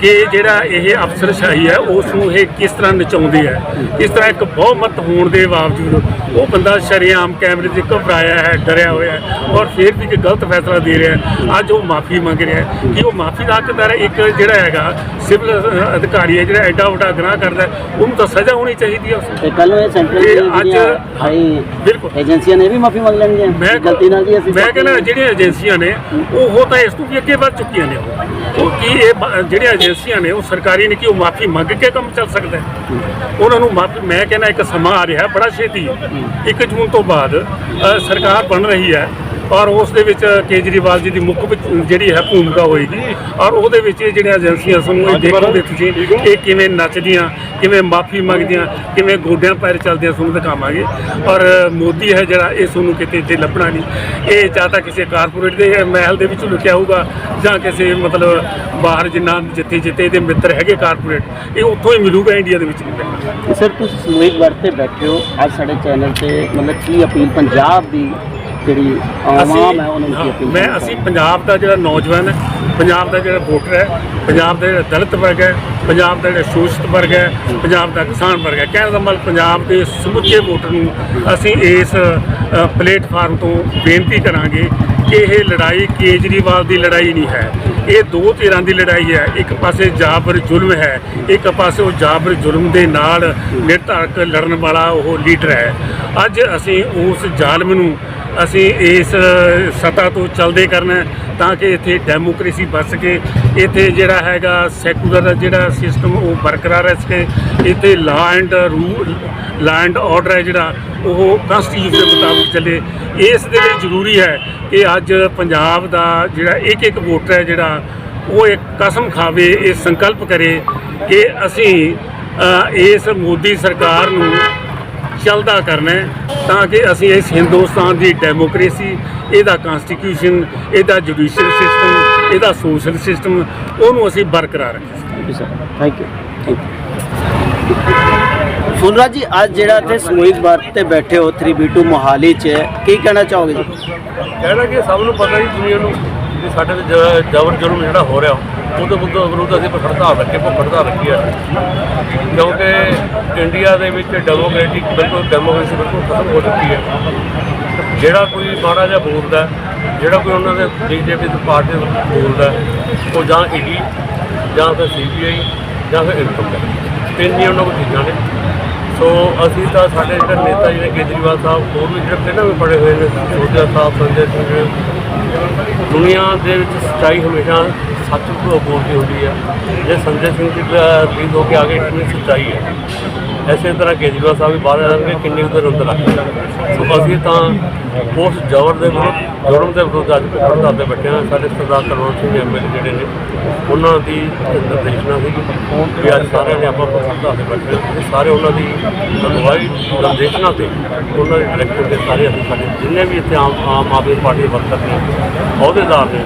ਕਿ ਜਿਹੜਾ ਇਹ ਅਫਸਰਸ਼ਾਹੀ ਹੈ ਉਸ ਨੂੰ ਇਹ ਕਿਸ ਤਰ੍ਹਾਂ ਨਚਾਉਂਦੇ ਹੈ। ਇਸ ਤਰ੍ਹਾਂ ਇੱਕ ਬਹੁਮਤ ਹੋਣ ਦੇ ਬਾਵਜੂਦ ਉਹ ਬੰਦਾ ਸ਼ਰੇਆਮ ਕੈਮਰੇ 'ਚ ਘਬਰਾਇਆ ਹੈ ਡਰਿਆ ਹੋਇਆ ਹੈ ਔਰ ਫਿਰ ਵੀ ਇੱਕ ਗਲਤ ਫੈਸਲਾ ਦੇ ਰਿਹਾ ਹੈ। ਅੱਜ ਉਹ ਮਾਫੀ ਮੰਗ ਰਿਹਾ ਹੈ ਕਿ ਉਹ ਮਾਫੀ ਦਾ ਹੱਕਦਾਰ ਹੈ। ਇੱਕ ਜਿਹੜਾ ਹੈਗਾ ਸਿਵਲ ਅਧਿਕਾਰੀ ਹੈ ਜਿਹੜਾ ਐਡਾ ਵੱਡਾ ਗੁਨਾਹ ਕਰਦਾ ਹੈ, ਉਹਨੂੰ ਤਾਂ ਸਜ਼ਾ ਹੋਣੀ ਚਾਹੀਦੀ ਹੈ ਤੇ ਕੱਲ ਨੂੰ ਇਹ ਸੈਂਟਰਲ ਅੱਜ- ਹਾਈ ਬਿਲਕੁਲ। ਏਜੰਸੀਆਂ ਨੇ ਵੀ ਮਾਫੀ ਮੰਗ ਲੈਣਗੀਆਂ ਮੈਂ ਗਲਤੀ ਨਾਲ ਜੀ ਅਸੀਂ ਮੈਂ ਕਹਿੰਦਾ ਜਿਹੜੀਆਂ ਏਜੰਸੀਆਂ ਨੇ ਉਹ ਉਹ ਤਾਂ ਇਸ ਤੋਂ ਵੀ ਅੱਗੇ ਵੱਧ ਚੁੱਕੀਆਂ ਨੇ ਉਹ। ਕੀ ਇਹ ਜਿਹੜੀਆਂ ਏਜੰਸੀਆਂ ਨੇ ਉਹ ਸਰਕਾਰੀ ਨੇ ਕਿ ਉਹ ਮਾਫੀ ਮੰਗ ਕੇ ਕੰਮ ਚੱਲ ਸਕਦਾ ਹੈ। ਉਹਨਾਂ ਨੂੰ ਮੈਂ ਕਹਿੰਦਾ ਇੱਕ ਸਮਾਂ ਆ ਰਿਹਾ ਬੜਾ ਛੇਤੀ। 1 ਜੂਨ ਤੋਂ ਬਾਅਦ ਅ, ਸਰਕਾਰ ਬਣ ਰਹੀ ਹੈ। ਔਰ ਉਸ ਦੇ ਵਿੱਚ ਕੇਜਰੀਵਾਲ ਜੀ ਦੀ ਮੁੱਖ ਜਿਹੜੀ ਹੈ ਭੂਮਿਕਾ ਹੋਏਗੀ। ਔਰ ਉਹਦੇ ਵਿੱਚ ਇਹ ਜਿਹੜੀਆਂ ਏਜੰਸੀਆਂ ਸਾਨੂੰ ਇਹ ਦੇਖੋਗੇ ਤੁਸੀਂ ਇਹ ਕਿਵੇਂ ਨੱਚਦੀਆਂ ਕਿਵੇਂ ਮਾਫੀ ਮੰਗਦੀਆਂ ਕਿਵੇਂ ਗੋਡਿਆਂ ਪੈਰ ਚੱਲਦੀਆਂ ਤੁਹਾਨੂੰ ਦਿਖਾਵਾਂਗੇ। ਔਰ ਮੋਦੀ ਹੈ ਜਿਹੜਾ ਇਹ ਤੁਹਾਨੂੰ ਕਿਤੇ ਇੱਥੇ ਲੱਭਣਾ ਨਹੀਂ। ਇਹ ਜਾਂ ਤਾਂ ਕਿਸੇ ਕਾਰਪੋਰੇਟ ਦੇ ਮਹਿਲ ਦੇ ਵਿੱਚ ਲੁਕਿਆ ਹੋਊਗਾ ਜਾਂ ਕਿਸੇ ਮਤਲਬ ਬਾਹਰ ਜਿੰਨਾ ਜਿੱਥੇ ਜਿੱਥੇ ਇਹਦੇ ਮਿੱਤਰ ਹੈਗੇ ਕਾਰਪੋਰੇਟ ਇਹ ਉੱਥੋਂ ਹੀ ਮਿਲੂਗਾ ਇੰਡੀਆ ਦੇ ਵਿੱਚ ਨਹੀਂ ਸਰ ਤੁਸੀਂ ਸਮੂਹਿਕ ਵਰਤ ਬੈਠੇ ਹੋ। ਅੱਜ ਸਾਡੇ ਚੈਨਲ ਤੇ ਮਤਲਬ ਕੀ ਅਪੀਲ ਪੰਜਾਬ ਦੀ ਜਿਹੜੀ ਆਵਾਮ ਹੈ ਉਹਨਾਂ ਨੂੰ ਕੀ ਮੈਂ ਅਸੀਂ ਪੰਜਾਬ ਦਾ ਜਿਹੜਾ ਨੌਜਵਾਨ ਹੈ ਪੰਜਾਬ ਦਾ ਜਿਹੜਾ ਵੋਟਰ ਹੈ ਪੰਜਾਬ ਦਾ ਜਿਹੜਾ ਦਲਿਤ ਵਰਗ ਹੈ ਪੰਜਾਬ ਦਾ ਜਿਹੜਾ ਸ਼ੋਸ਼ਿਤ ਵਰਗ ਹੈ ਪੰਜਾਬ ਦਾ ਕਿਸਾਨ ਵਰਗ ਹੈ। ਕਹਿਣ ਦਾ ਮਤਲਬ ਪੰਜਾਬ ਦੇ ਸਮੁੱਚੇ ਵੋਟਰ ਨੂੰ ਅਸੀਂ ਇਸ ਪਲੇਟਫਾਰਮ ਤੋਂ ਬੇਨਤੀ ਕਰਾਂਗੇ ਕਿ ਇਹ ਲੜਾਈ ਕੇਜਰੀਵਾਲ ਦੀ ਲੜਾਈ ਨਹੀਂ ਹੈ। ਇਹ ਦੋ ਧਿਰਾਂ ਦੀ ਲੜਾਈ ਹੈ। ਇੱਕ ਪਾਸੇ ਜਾਬਰ ਜ਼ੁਲਮ ਹੈ ਇੱਕ ਪਾਸੇ ਉਹ ਜਾਬਰ ਜ਼ੁਲਮ ਦੇ ਨਾਲ ਨਿਰਧਾਰਕ ਲੜਨ ਵਾਲਾ ਉਹ ਲੀਡਰ ਹੈ। ਅੱਜ ਅਸੀਂ ਉਸ ਜ਼ਾਲਮ ਨੂੰ ਅਸੀਂ ਇਸ ਸਤਾ ਤੋਂ ਚੱਲਦੇ ਕਰਨਾ ਤਾਂ ਕਿ ਇੱਥੇ ਡੈਮੋਕ੍ਰੇਸੀ ਬਚ ਸਕੇ। ਇੱਥੇ ਜਿਹੜਾ ਹੈਗਾ ਸੈਕੂਲਰ ਜਿਹੜਾ ਸਿਸਟਮ ਉਹ ਬਰਕਰਾਰ ਰਹਿ ਸਕੇ। ਇੱਥੇ law and rule law and order ਹੈ ਜਿਹੜਾ, ਉਹ ਕਨਸਟੀਟਿਊਸ਼ਨ ਦੇ ਮੁਤਾਬਕ ਚੱਲੇ। ਇਸ ਦੇ ਲਈ ਜ਼ਰੂਰੀ ਹੈ ਕਿ ਅੱਜ ਪੰਜਾਬ ਦਾ ਜਿਹੜਾ ਇੱਕ ਇੱਕ ਵੋਟਰ ਹੈ ਜਿਹੜਾ, ਉਹ ਇੱਕ ਕਸਮ ਖਾਵੇ, ਇਹ ਸੰਕਲਪ ਕਰੇ ਕਿ ਅਸੀਂ ਇਸ ਮੋਦੀ ਸਰਕਾਰ ਨੂੰ ਚੱਲਦਾ ਕਰਨਾ ਹੈ ਤਾਂ ਕਿ ਅਸੀਂ ਇਸ ਹਿੰਦੁਸਤਾਨ ਦੀ ਡੈਮੋਕ੍ਰੇਸੀ ਇਹਦਾ ਕਨਸਟੀਟਿਊਸ਼ਨ ਇਹਦਾ ਜੁਡੀਸ਼ੀਅਲ ਸਿਸਟਮ ਇਹਦਾ ਸੋਸ਼ਲ ਸਿਸਟਮ ਉਹਨੂੰ ਅਸੀਂ ਬਰਕਰਾਰ ਰੱਖੀਏ। Sir thank you thank you Phulraj ji ਅੱਜ ਜਿਹੜਾ ਇੱਥੇ ਸਮੂਹਿਕ ਵਰਤ ਤੇ ਬੈਠੇ ਹੋ 3B2 ਮੋਹਾਲੀ 'ਚ ਕੀ ਕਹਿਣਾ ਚਾਹੋਗੇ ਜੀ? ਕਹਿਣਾ ਕਿ ਸਭ ਨੂੰ ਪਤਾ ਹੀ ਦੁਨੀਆ ਨੂੰ ਕਿ ਸਾਡੇ ਤੇ ਜ- ਜ਼ਬਰ ਜ਼ੁਲਮ ਜਿਹੜਾ ਹੋ ਰਿਹਾ ਉਹਦੇ ਵਿਰੁੱਧ ਵਿਰੁੱਧ ਅਸੀਂ ਹੜਤਾਲ ਰੱਖੇ ਭੁੱਖ ਹੜਤਾਲ ਰੱਖੀ ਹੈ ਕਿਉਂਕਿ ਇੰਡੀਆ ਦੇ ਵਿੱਚ ਡੈਮੋਕ੍ਰੈਟਿਕ ਬਿਲਕੁਲ ਡੈਮੋਕ੍ਰੇਸੀ ਬਿਲਕੁਲ ਖਤਮ ਹੋ ਚੁੱਕੀ ਹੈ। ਜਿਹੜਾ ਕੋਈ ਮਾੜਾ ਜਿਹਾ ਬੋਲਦਾ ਜਿਹੜਾ ਕੋਈ ਉਹਨਾਂ ਦੇ ਬੀਜੇਪੀ ਦੀ ਪਾਰਟੀ ਬੋਲਦਾ ਉਹ ਜਾਂ ਈਡੀ ਜਾਂ ਫਿਰ ਸੀਬੀਆਈ ਜਾਂ ਫਿਰ ਇਨਕਮ ਟੈਕਸ ਤਿੰਨ ਹੀ ਉਹਨਾਂ ਕੋਲ ਚੀਜ਼ਾਂ ਨੇ। ਸੋ ਅਸੀਂ ਤਾਂ ਸਾਡੇ ਜਿਹੜੇ ਨੇਤਾ ਜੀ ਨੇ ਕੇਜਰੀਵਾਲ ਸਾਹਿਬ ਹੋਰ ਵੀ ਜਿਹੜੇ ਪਹਿਲਾਂ ਵੀ ਪੜੇ ਹੋਏ ਨੇ ਸੋਜਾ ਸਾਹਿਬ, ਸੰਜੇ ਸਿੰਘ ਦੁਨੀਆ ਦੇ ਵਿੱਚ ਸੱਚਾਈ ਹਮੇਸ਼ਾ ਸੱਚ ਨੂੰ ਬੋਲਦੀ ਹੁੰਦੀ ਹੈ ਜੇ ਸੰਜੇ ਸਿੰਘ ਜੀ ਰਿਲੀਜ਼ ਹੋ ਕੇ ਆ ਗਏ ਇਤਨੀ ਸੱਚਾਈ ਹੈ ਐਸੇ ਤਰ੍ਹਾਂ ਕੇਜਰੀਵਾਲ ਸਾਹਿਬ ਵੀ ਬਾਹਰ ਆਣਗੇ ਕਿੰਨੇ ਕੁ ਦਿਨ ਅੰਦਰ ਰੱਖਦੇ ਸੋ ਅਸੀਂ ਤਾਂ ਉਸ ਜ਼ਬਰ ਦੇ ਵਿਰੁੱਧ ਜ਼ੁਲਮ ਦੇ ਵਿਰੁੱਧ ਅੱਜ ਪੜਦਾ ਤੇ ਬੈਠੇ ਹਾਂ। ਸਾਡੇ ਸਰਦਾਰ ਕਰਵਨ ਸਿੰਘ ਐਮਐਲਏ ਜਿਹੜੇ ਨੇ, ਉਹਨਾਂ ਦੀ ਨਿਰਦੇਸ਼ਨਾ ਸੀ ਵੀ ਅੱਜ ਸਾਰਿਆਂ ਨੇ ਆਪਾਂ ਪੜਦਾ ਤੇ ਬੈਠੇ ਹਾਂ। ਤੇ ਸਾਰੇ ਉਹਨਾਂ ਦੀ ਅਗਵਾਈ, ਨਿਰਦੇਸ਼ਨਾ ਤੇ ਉਹਨਾਂ ਦੇ ਡਾਇਰੈਕਟਰ ਦੇ ਸਾਰੇ ਅਸੀਂ ਸਾਡੇ ਜਿੰਨੇ ਵੀ ਇੱਥੇ ਆਮ ਆਮ ਆਦਮੀ ਪਾਰਟੀ ਦੇ ਵਰਕਰ ਨੇ, ਅਹੁਦੇਦਾਰ ਨੇ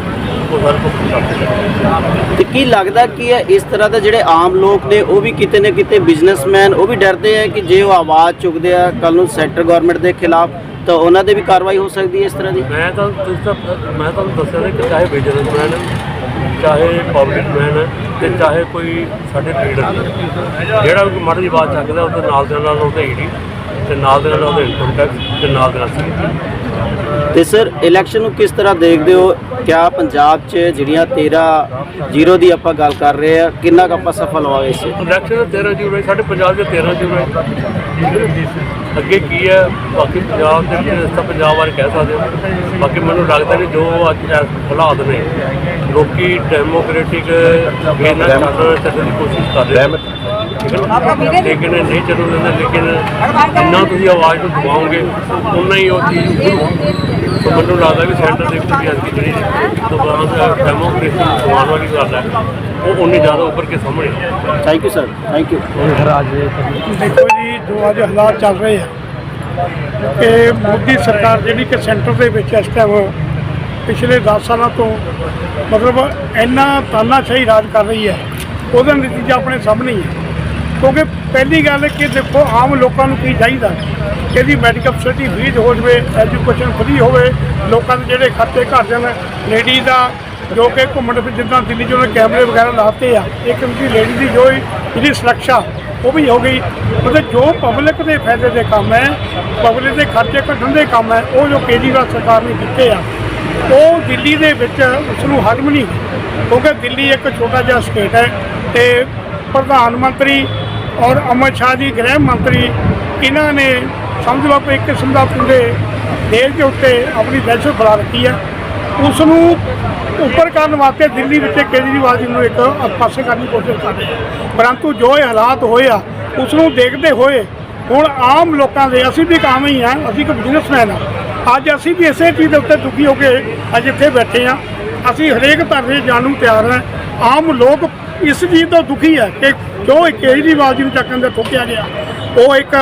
ਤੇ ਕੀ ਲੱਗਦਾ ਕੀ ਹੈ ਇਸ ਤਰ੍ਹਾਂ ਦੇ ਜਿਹੜੇ ਆਮ ਲੋਕ ਨੇ ਉਹ ਵੀ ਕਿਤੇ ਨਾ ਕਿਤੇ ਬਿਜ਼ਨਸਮੈਨ ਉਹ ਵੀ ਡਰਦੇ ਆ ਕਿ ਜੇ ਉਹ ਆਵਾਜ਼ ਚੁੱਕਦੇ ਆ ਕੱਲ ਨੂੰ ਸੈਂਟਰ ਗਵਰਨਮੈਂਟ ਦੇ ਖਿਲਾਫ ਤਾਂ ਉਹਨਾਂ ਦੇ ਵੀ ਕਾਰਵਾਈ ਹੋ ਸਕਦੀ ਹੈ ਇਸ ਤਰ੍ਹਾਂ ਦੀ? ਮੈਂ ਤਾਂ ਮੈਂ ਤੁਹਾਨੂੰ ਦੱਸਿਆ ਨਾ ਕਿ ਚਾਹੇ ਬਿਜ਼ਨਸਮੈਨ ਚਾਹੇ ਪਬਲਿਕ ਮੈਨ ਤੇ ਚਾਹੇ ਕੋਈ ਸਾਡੇ ਲੀਡਰ ਜਿਹੜਾ ਵੀ ਮਾੜੀ ਜਿਹੀ ਆਵਾਜ਼ ਚੱਕਦਾ ਉਹਦੇ ਨਾਲ ਦੇ ਨਾਲ ਉਹਦੇ ਈਡੀ ਤੇ ਨਾਲ ਦੇ ਨਾਲ ਉਹਦੇ ਇਨਕਮ ਟੈਕਸ ਤੇ ਨਾਲ ਦੇ ਨਾਲ ਤੇ ਸਰ ਇਲੈਕਸ਼ਨ ਨੂੰ ਕਿਸ ਤਰ੍ਹਾਂ ਦੇਖਦੇ ਹੋ? ਕਿਆ ਪੰਜਾਬ 'ਚ ਜਿਹੜੀਆਂ 13 ਜ਼ੀਰੋ ਦੀ ਆਪਾਂ ਗੱਲ ਕਰ ਰਹੇ ਆ ਕਿੰਨਾ ਕੁ ਆਪਾਂ ਸਫਲ ਹੋਵਾਂਗੇ ਇਸ 'ਚ ਇਲੈਕਸ਼ਨ 13 ਜੂਨ ਹੈ ਸਾਡੇ ਪੰਜਾਬ ਦੇ 13 ਜੂਨ ਹੈ। ਅੱਗੇ ਕੀ ਹੈ? ਬਾਕੀ ਪੰਜਾਬ ਦੇ ਵਿੱਚ ਤਾਂ ਪੰਜਾਬ ਬਾਰੇ ਕਹਿ ਸਕਦੇ ਹਾਂ। ਬਾਕੀ ਮੈਨੂੰ ਲੱਗਦਾ ਨਹੀਂ ਜੋ ਅੱਜ ਹਾਲਾਤ ਨੇ ਲੋਕੀ ਡੈਮੋਕ੍ਰੈਟਿਕ ਵੇ ਨਾਲ ਚੱਲਣ ਚੱਲਣ ਦੀ ਕੋਸ਼ਿਸ਼ ਕਰ ਰਹੇ ਨੇ ਲੇਕਿਨ ਨਹੀਂ ਚੱਲਣ ਦਿੰਦੇ ਲੇਕਿਨ ਜਿੰਨਾ ਤੁਸੀਂ ਆਵਾਜ਼ ਨੂੰ ਦਬਾਓਗੇ ਉਨਾ ਹੀ ਉਹ ਚੀਜ਼ ਸੋ ਮੈਨੂੰ ਲੱਗਦਾ ਵੀ ਸੈਂਟਰ ਦੇ ਵਿੱਚ ਵੀ ਅੱਜ ਦੀ ਜਿਹੜੀ ਦੁਬਾਰਾ ਡੈਮੋਕ੍ਰੇਸੀ ਨੂੰ ਦਬਾਉਣ ਵਾਲੀ ਗੱਲ ਹੈ ਉਹ ਉਨੀ ਜ਼ਿਆਦਾ ਉੱਪਰ ਕੇ ਸਾਹਮਣੇ thank you sir thank you ਦੇਖੋ ਜੀ ਜੋ ਅੱਜ ਹਾਲਾਤ ਚੱਲ ਰਹੇ ਆ। ਕਿ ਮੋਦੀ ਸਰਕਾਰ ਜਿਹੜੀ ਕਿ ਸੈਂਟਰ ਦੇ ਵਿੱਚ ਇਸ ਟਾਈਮ ਪਿਛਲੇ 10 ਸਾਲਾਂ ਤੋਂ ਮਤਲਬ ਇੰਨਾ ਤਾਨਾਸ਼ਾਹੀ ਰਾਜ ਕਰ ਰਹੀ ਹੈ ਉਹਦਾ ਨਤੀਜਾ ਆਪਣੇ ਸਾਹਮਣੇ ਹੀ ਹੈ ਕਿਉਂਕਿ ਪਹਿਲੀ ਗੱਲ ਕਿ ਦੇਖੋ, ਆਮ ਲੋਕਾਂ ਨੂੰ ਕੀ ਚਾਹੀਦਾ? ਕਿ ਇਹਦੀ ਮੈਡੀਕਲ ਫੈਸਿਲਿਟੀ ਫ੍ਰੀ ਹੋ ਜਾਵੇ ਐਜੂਕੇਸ਼ਨ ਫ੍ਰੀ ਹੋਵੇ, ਲੋਕਾਂ ਦੇ ਜਿਹੜੇ ਖਰਚੇ ਘੱਟ ਜਾਣ। ਲੇਡੀ ਦਾ ਜੋ ਕਿ ਘੁੰਮਣ ਫਿਰ ਜਿੱਦਾਂ ਦਿੱਲੀ 'ਚ ਉਹਨੇ ਕੈਮਰੇ ਵਗੈਰਾ ਲਾਤੇ ਆ, ਇੱਕ ਦੀ ਲੇਡੀ ਦੀ ਜੋ ਜਿਹੜੀ ਸੁਰੱਖਿਆ, ਉਹ ਵੀ ਹੋ ਗਈ। ਮਤਲਬ ਜੋ ਪਬਲਿਕ ਦੇ ਫਾਇਦੇ ਦੇ ਕੰਮ ਹੈ ਪਬਲਿਕ ਦੇ ਖਰਚੇ ਘਟਣ ਦੇ ਕੰਮ ਹੈ, ਉਹ ਜੋ ਕੇਜਰੀਵਾਲ ਸਰਕਾਰ ਨੇ ਕੀਤੇ ਆ, ਉਹ ਦਿੱਲੀ ਦੇ ਵਿੱਚ ਉਸ ਨੂੰ ਹਜਮ ਨਹੀਂ ਕਿਉਂਕਿ ਦਿੱਲੀ ਇੱਕ ਛੋਟਾ ਜਿਹਾ ਸਟੇਟ ਹੈ ਤੇ ਪ੍ਰਧਾਨ ਮੰਤਰੀ ਔਰ ਅਮਿਤ ਸ਼ਾਹ ਜੀ, ਗ੍ਰਹਿ ਮੰਤਰੀ, ਇਹਨਾਂ ਨੇ ਸਮਝ ਲਓ ਕਿ ਇੱਕ ਕਿਸਮ ਦਾ ਪੂਰੇ ਦੇਸ਼ ਦੇ ਉੱਤੇ ਆਪਣੀ ਦਹਿਸ਼ਤ ਫੈਲਾ ਰੱਖੀ ਹੈ ਉਸ ਨੂੰ ਉੱਪਰ ਕਰਨ ਵਾਸਤੇ ਦਿੱਲੀ ਵਿੱਚ ਕੇਜਰੀਵਾਲ ਜੀ ਨੂੰ ਇੱਕ ਪਾਸੇ ਕਰਨ ਦੀ ਕੋਸ਼ਿਸ਼ ਕਰ ਰਹੇ ਪਰੰਤੂ ਜੋ ਇਹ ਹਾਲਾਤ ਹੋਏ ਆ ਉਸ ਨੂੰ ਦੇਖਦੇ ਹੋਏ ਹੁਣ ਆਮ ਲੋਕਾਂ ਦੇ, ਅਸੀਂ ਵੀ ਕੰਮ ਹੀ ਆ, ਅਸੀਂ ਇੱਕ ਬਿਜ਼ਨਸਮੈਨ ਆ। ਅੱਜ ਅਸੀਂ ਵੀ ਇਸੇ ਚੀਜ਼ ਦੇ ਉੱਤੇ ਦੁਖੀ ਹੋ ਕੇ ਅੱਜ ਇੱਥੇ ਬੈਠੇ ਆ। ਅਸੀਂ ਹਰੇਕ ਧਰਨੇ ਜਾਣ ਨੂੰ ਤਿਆਰ ਹਾਂ ਆਮ ਲੋਕ ਇਸ ਚੀਜ਼ ਤੋਂ ਦੁਖੀ ਹੈ ਕਿ ਜੋ ਇਹ ਕੇਜਰੀਵਾਲ ਜੀ ਨੂੰ ਚੱਕਣ ਦੇ ਠੋਕਿਆ ਗਿਆ? ਉਹ ਇੱਕ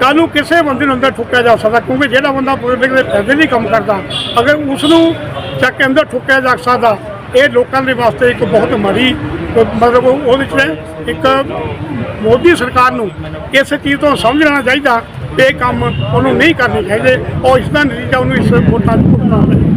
ਕੱਲ੍ਹ ਨੂੰ ਕਿਸੇ ਬੰਦੇ ਨੂੰ ਅੰਦਰ ਠੁੱਕਿਆ ਜਾ ਸਕਦਾ, ਕਿਉਂਕਿ ਜਿਹੜਾ ਬੰਦਾ ਪਬਲਿਕ ਦੇ ਫਾਇਦੇ ਲਈ ਕੰਮ ਕਰਦਾ, ਅਗਰ ਉਸ ਨੂੰ ਚੱਕ ਕੇ ਅੰਦਰ ਠੁੱਕਿਆ ਜਾ ਸਕਦਾ, ਇਹ ਲੋਕਾਂ ਦੇ ਵਾਸਤੇ ਇੱਕ ਬਹੁਤ ਮਾੜੀ, ਮਤਲਬ ਉਹਦੇ 'ਚ ਇੱਕ ਮੋਦੀ ਸਰਕਾਰ ਨੂੰ ਇਸ ਚੀਜ਼ ਤੋਂ ਸਮਝ ਲੈਣਾ ਚਾਹੀਦਾ ਕਿ ਇਹ ਕੰਮ ਉਹਨੂੰ ਨਹੀਂ ਕਰਨੇ ਚਾਹੀਦੇ, ਉਹ ਇਸ ਦਾ ਨਤੀਜਾ ਉਹਨੂੰ ਇਸ ਵੋਟਾਂ 'ਚ ਭੁਗਤਣਾ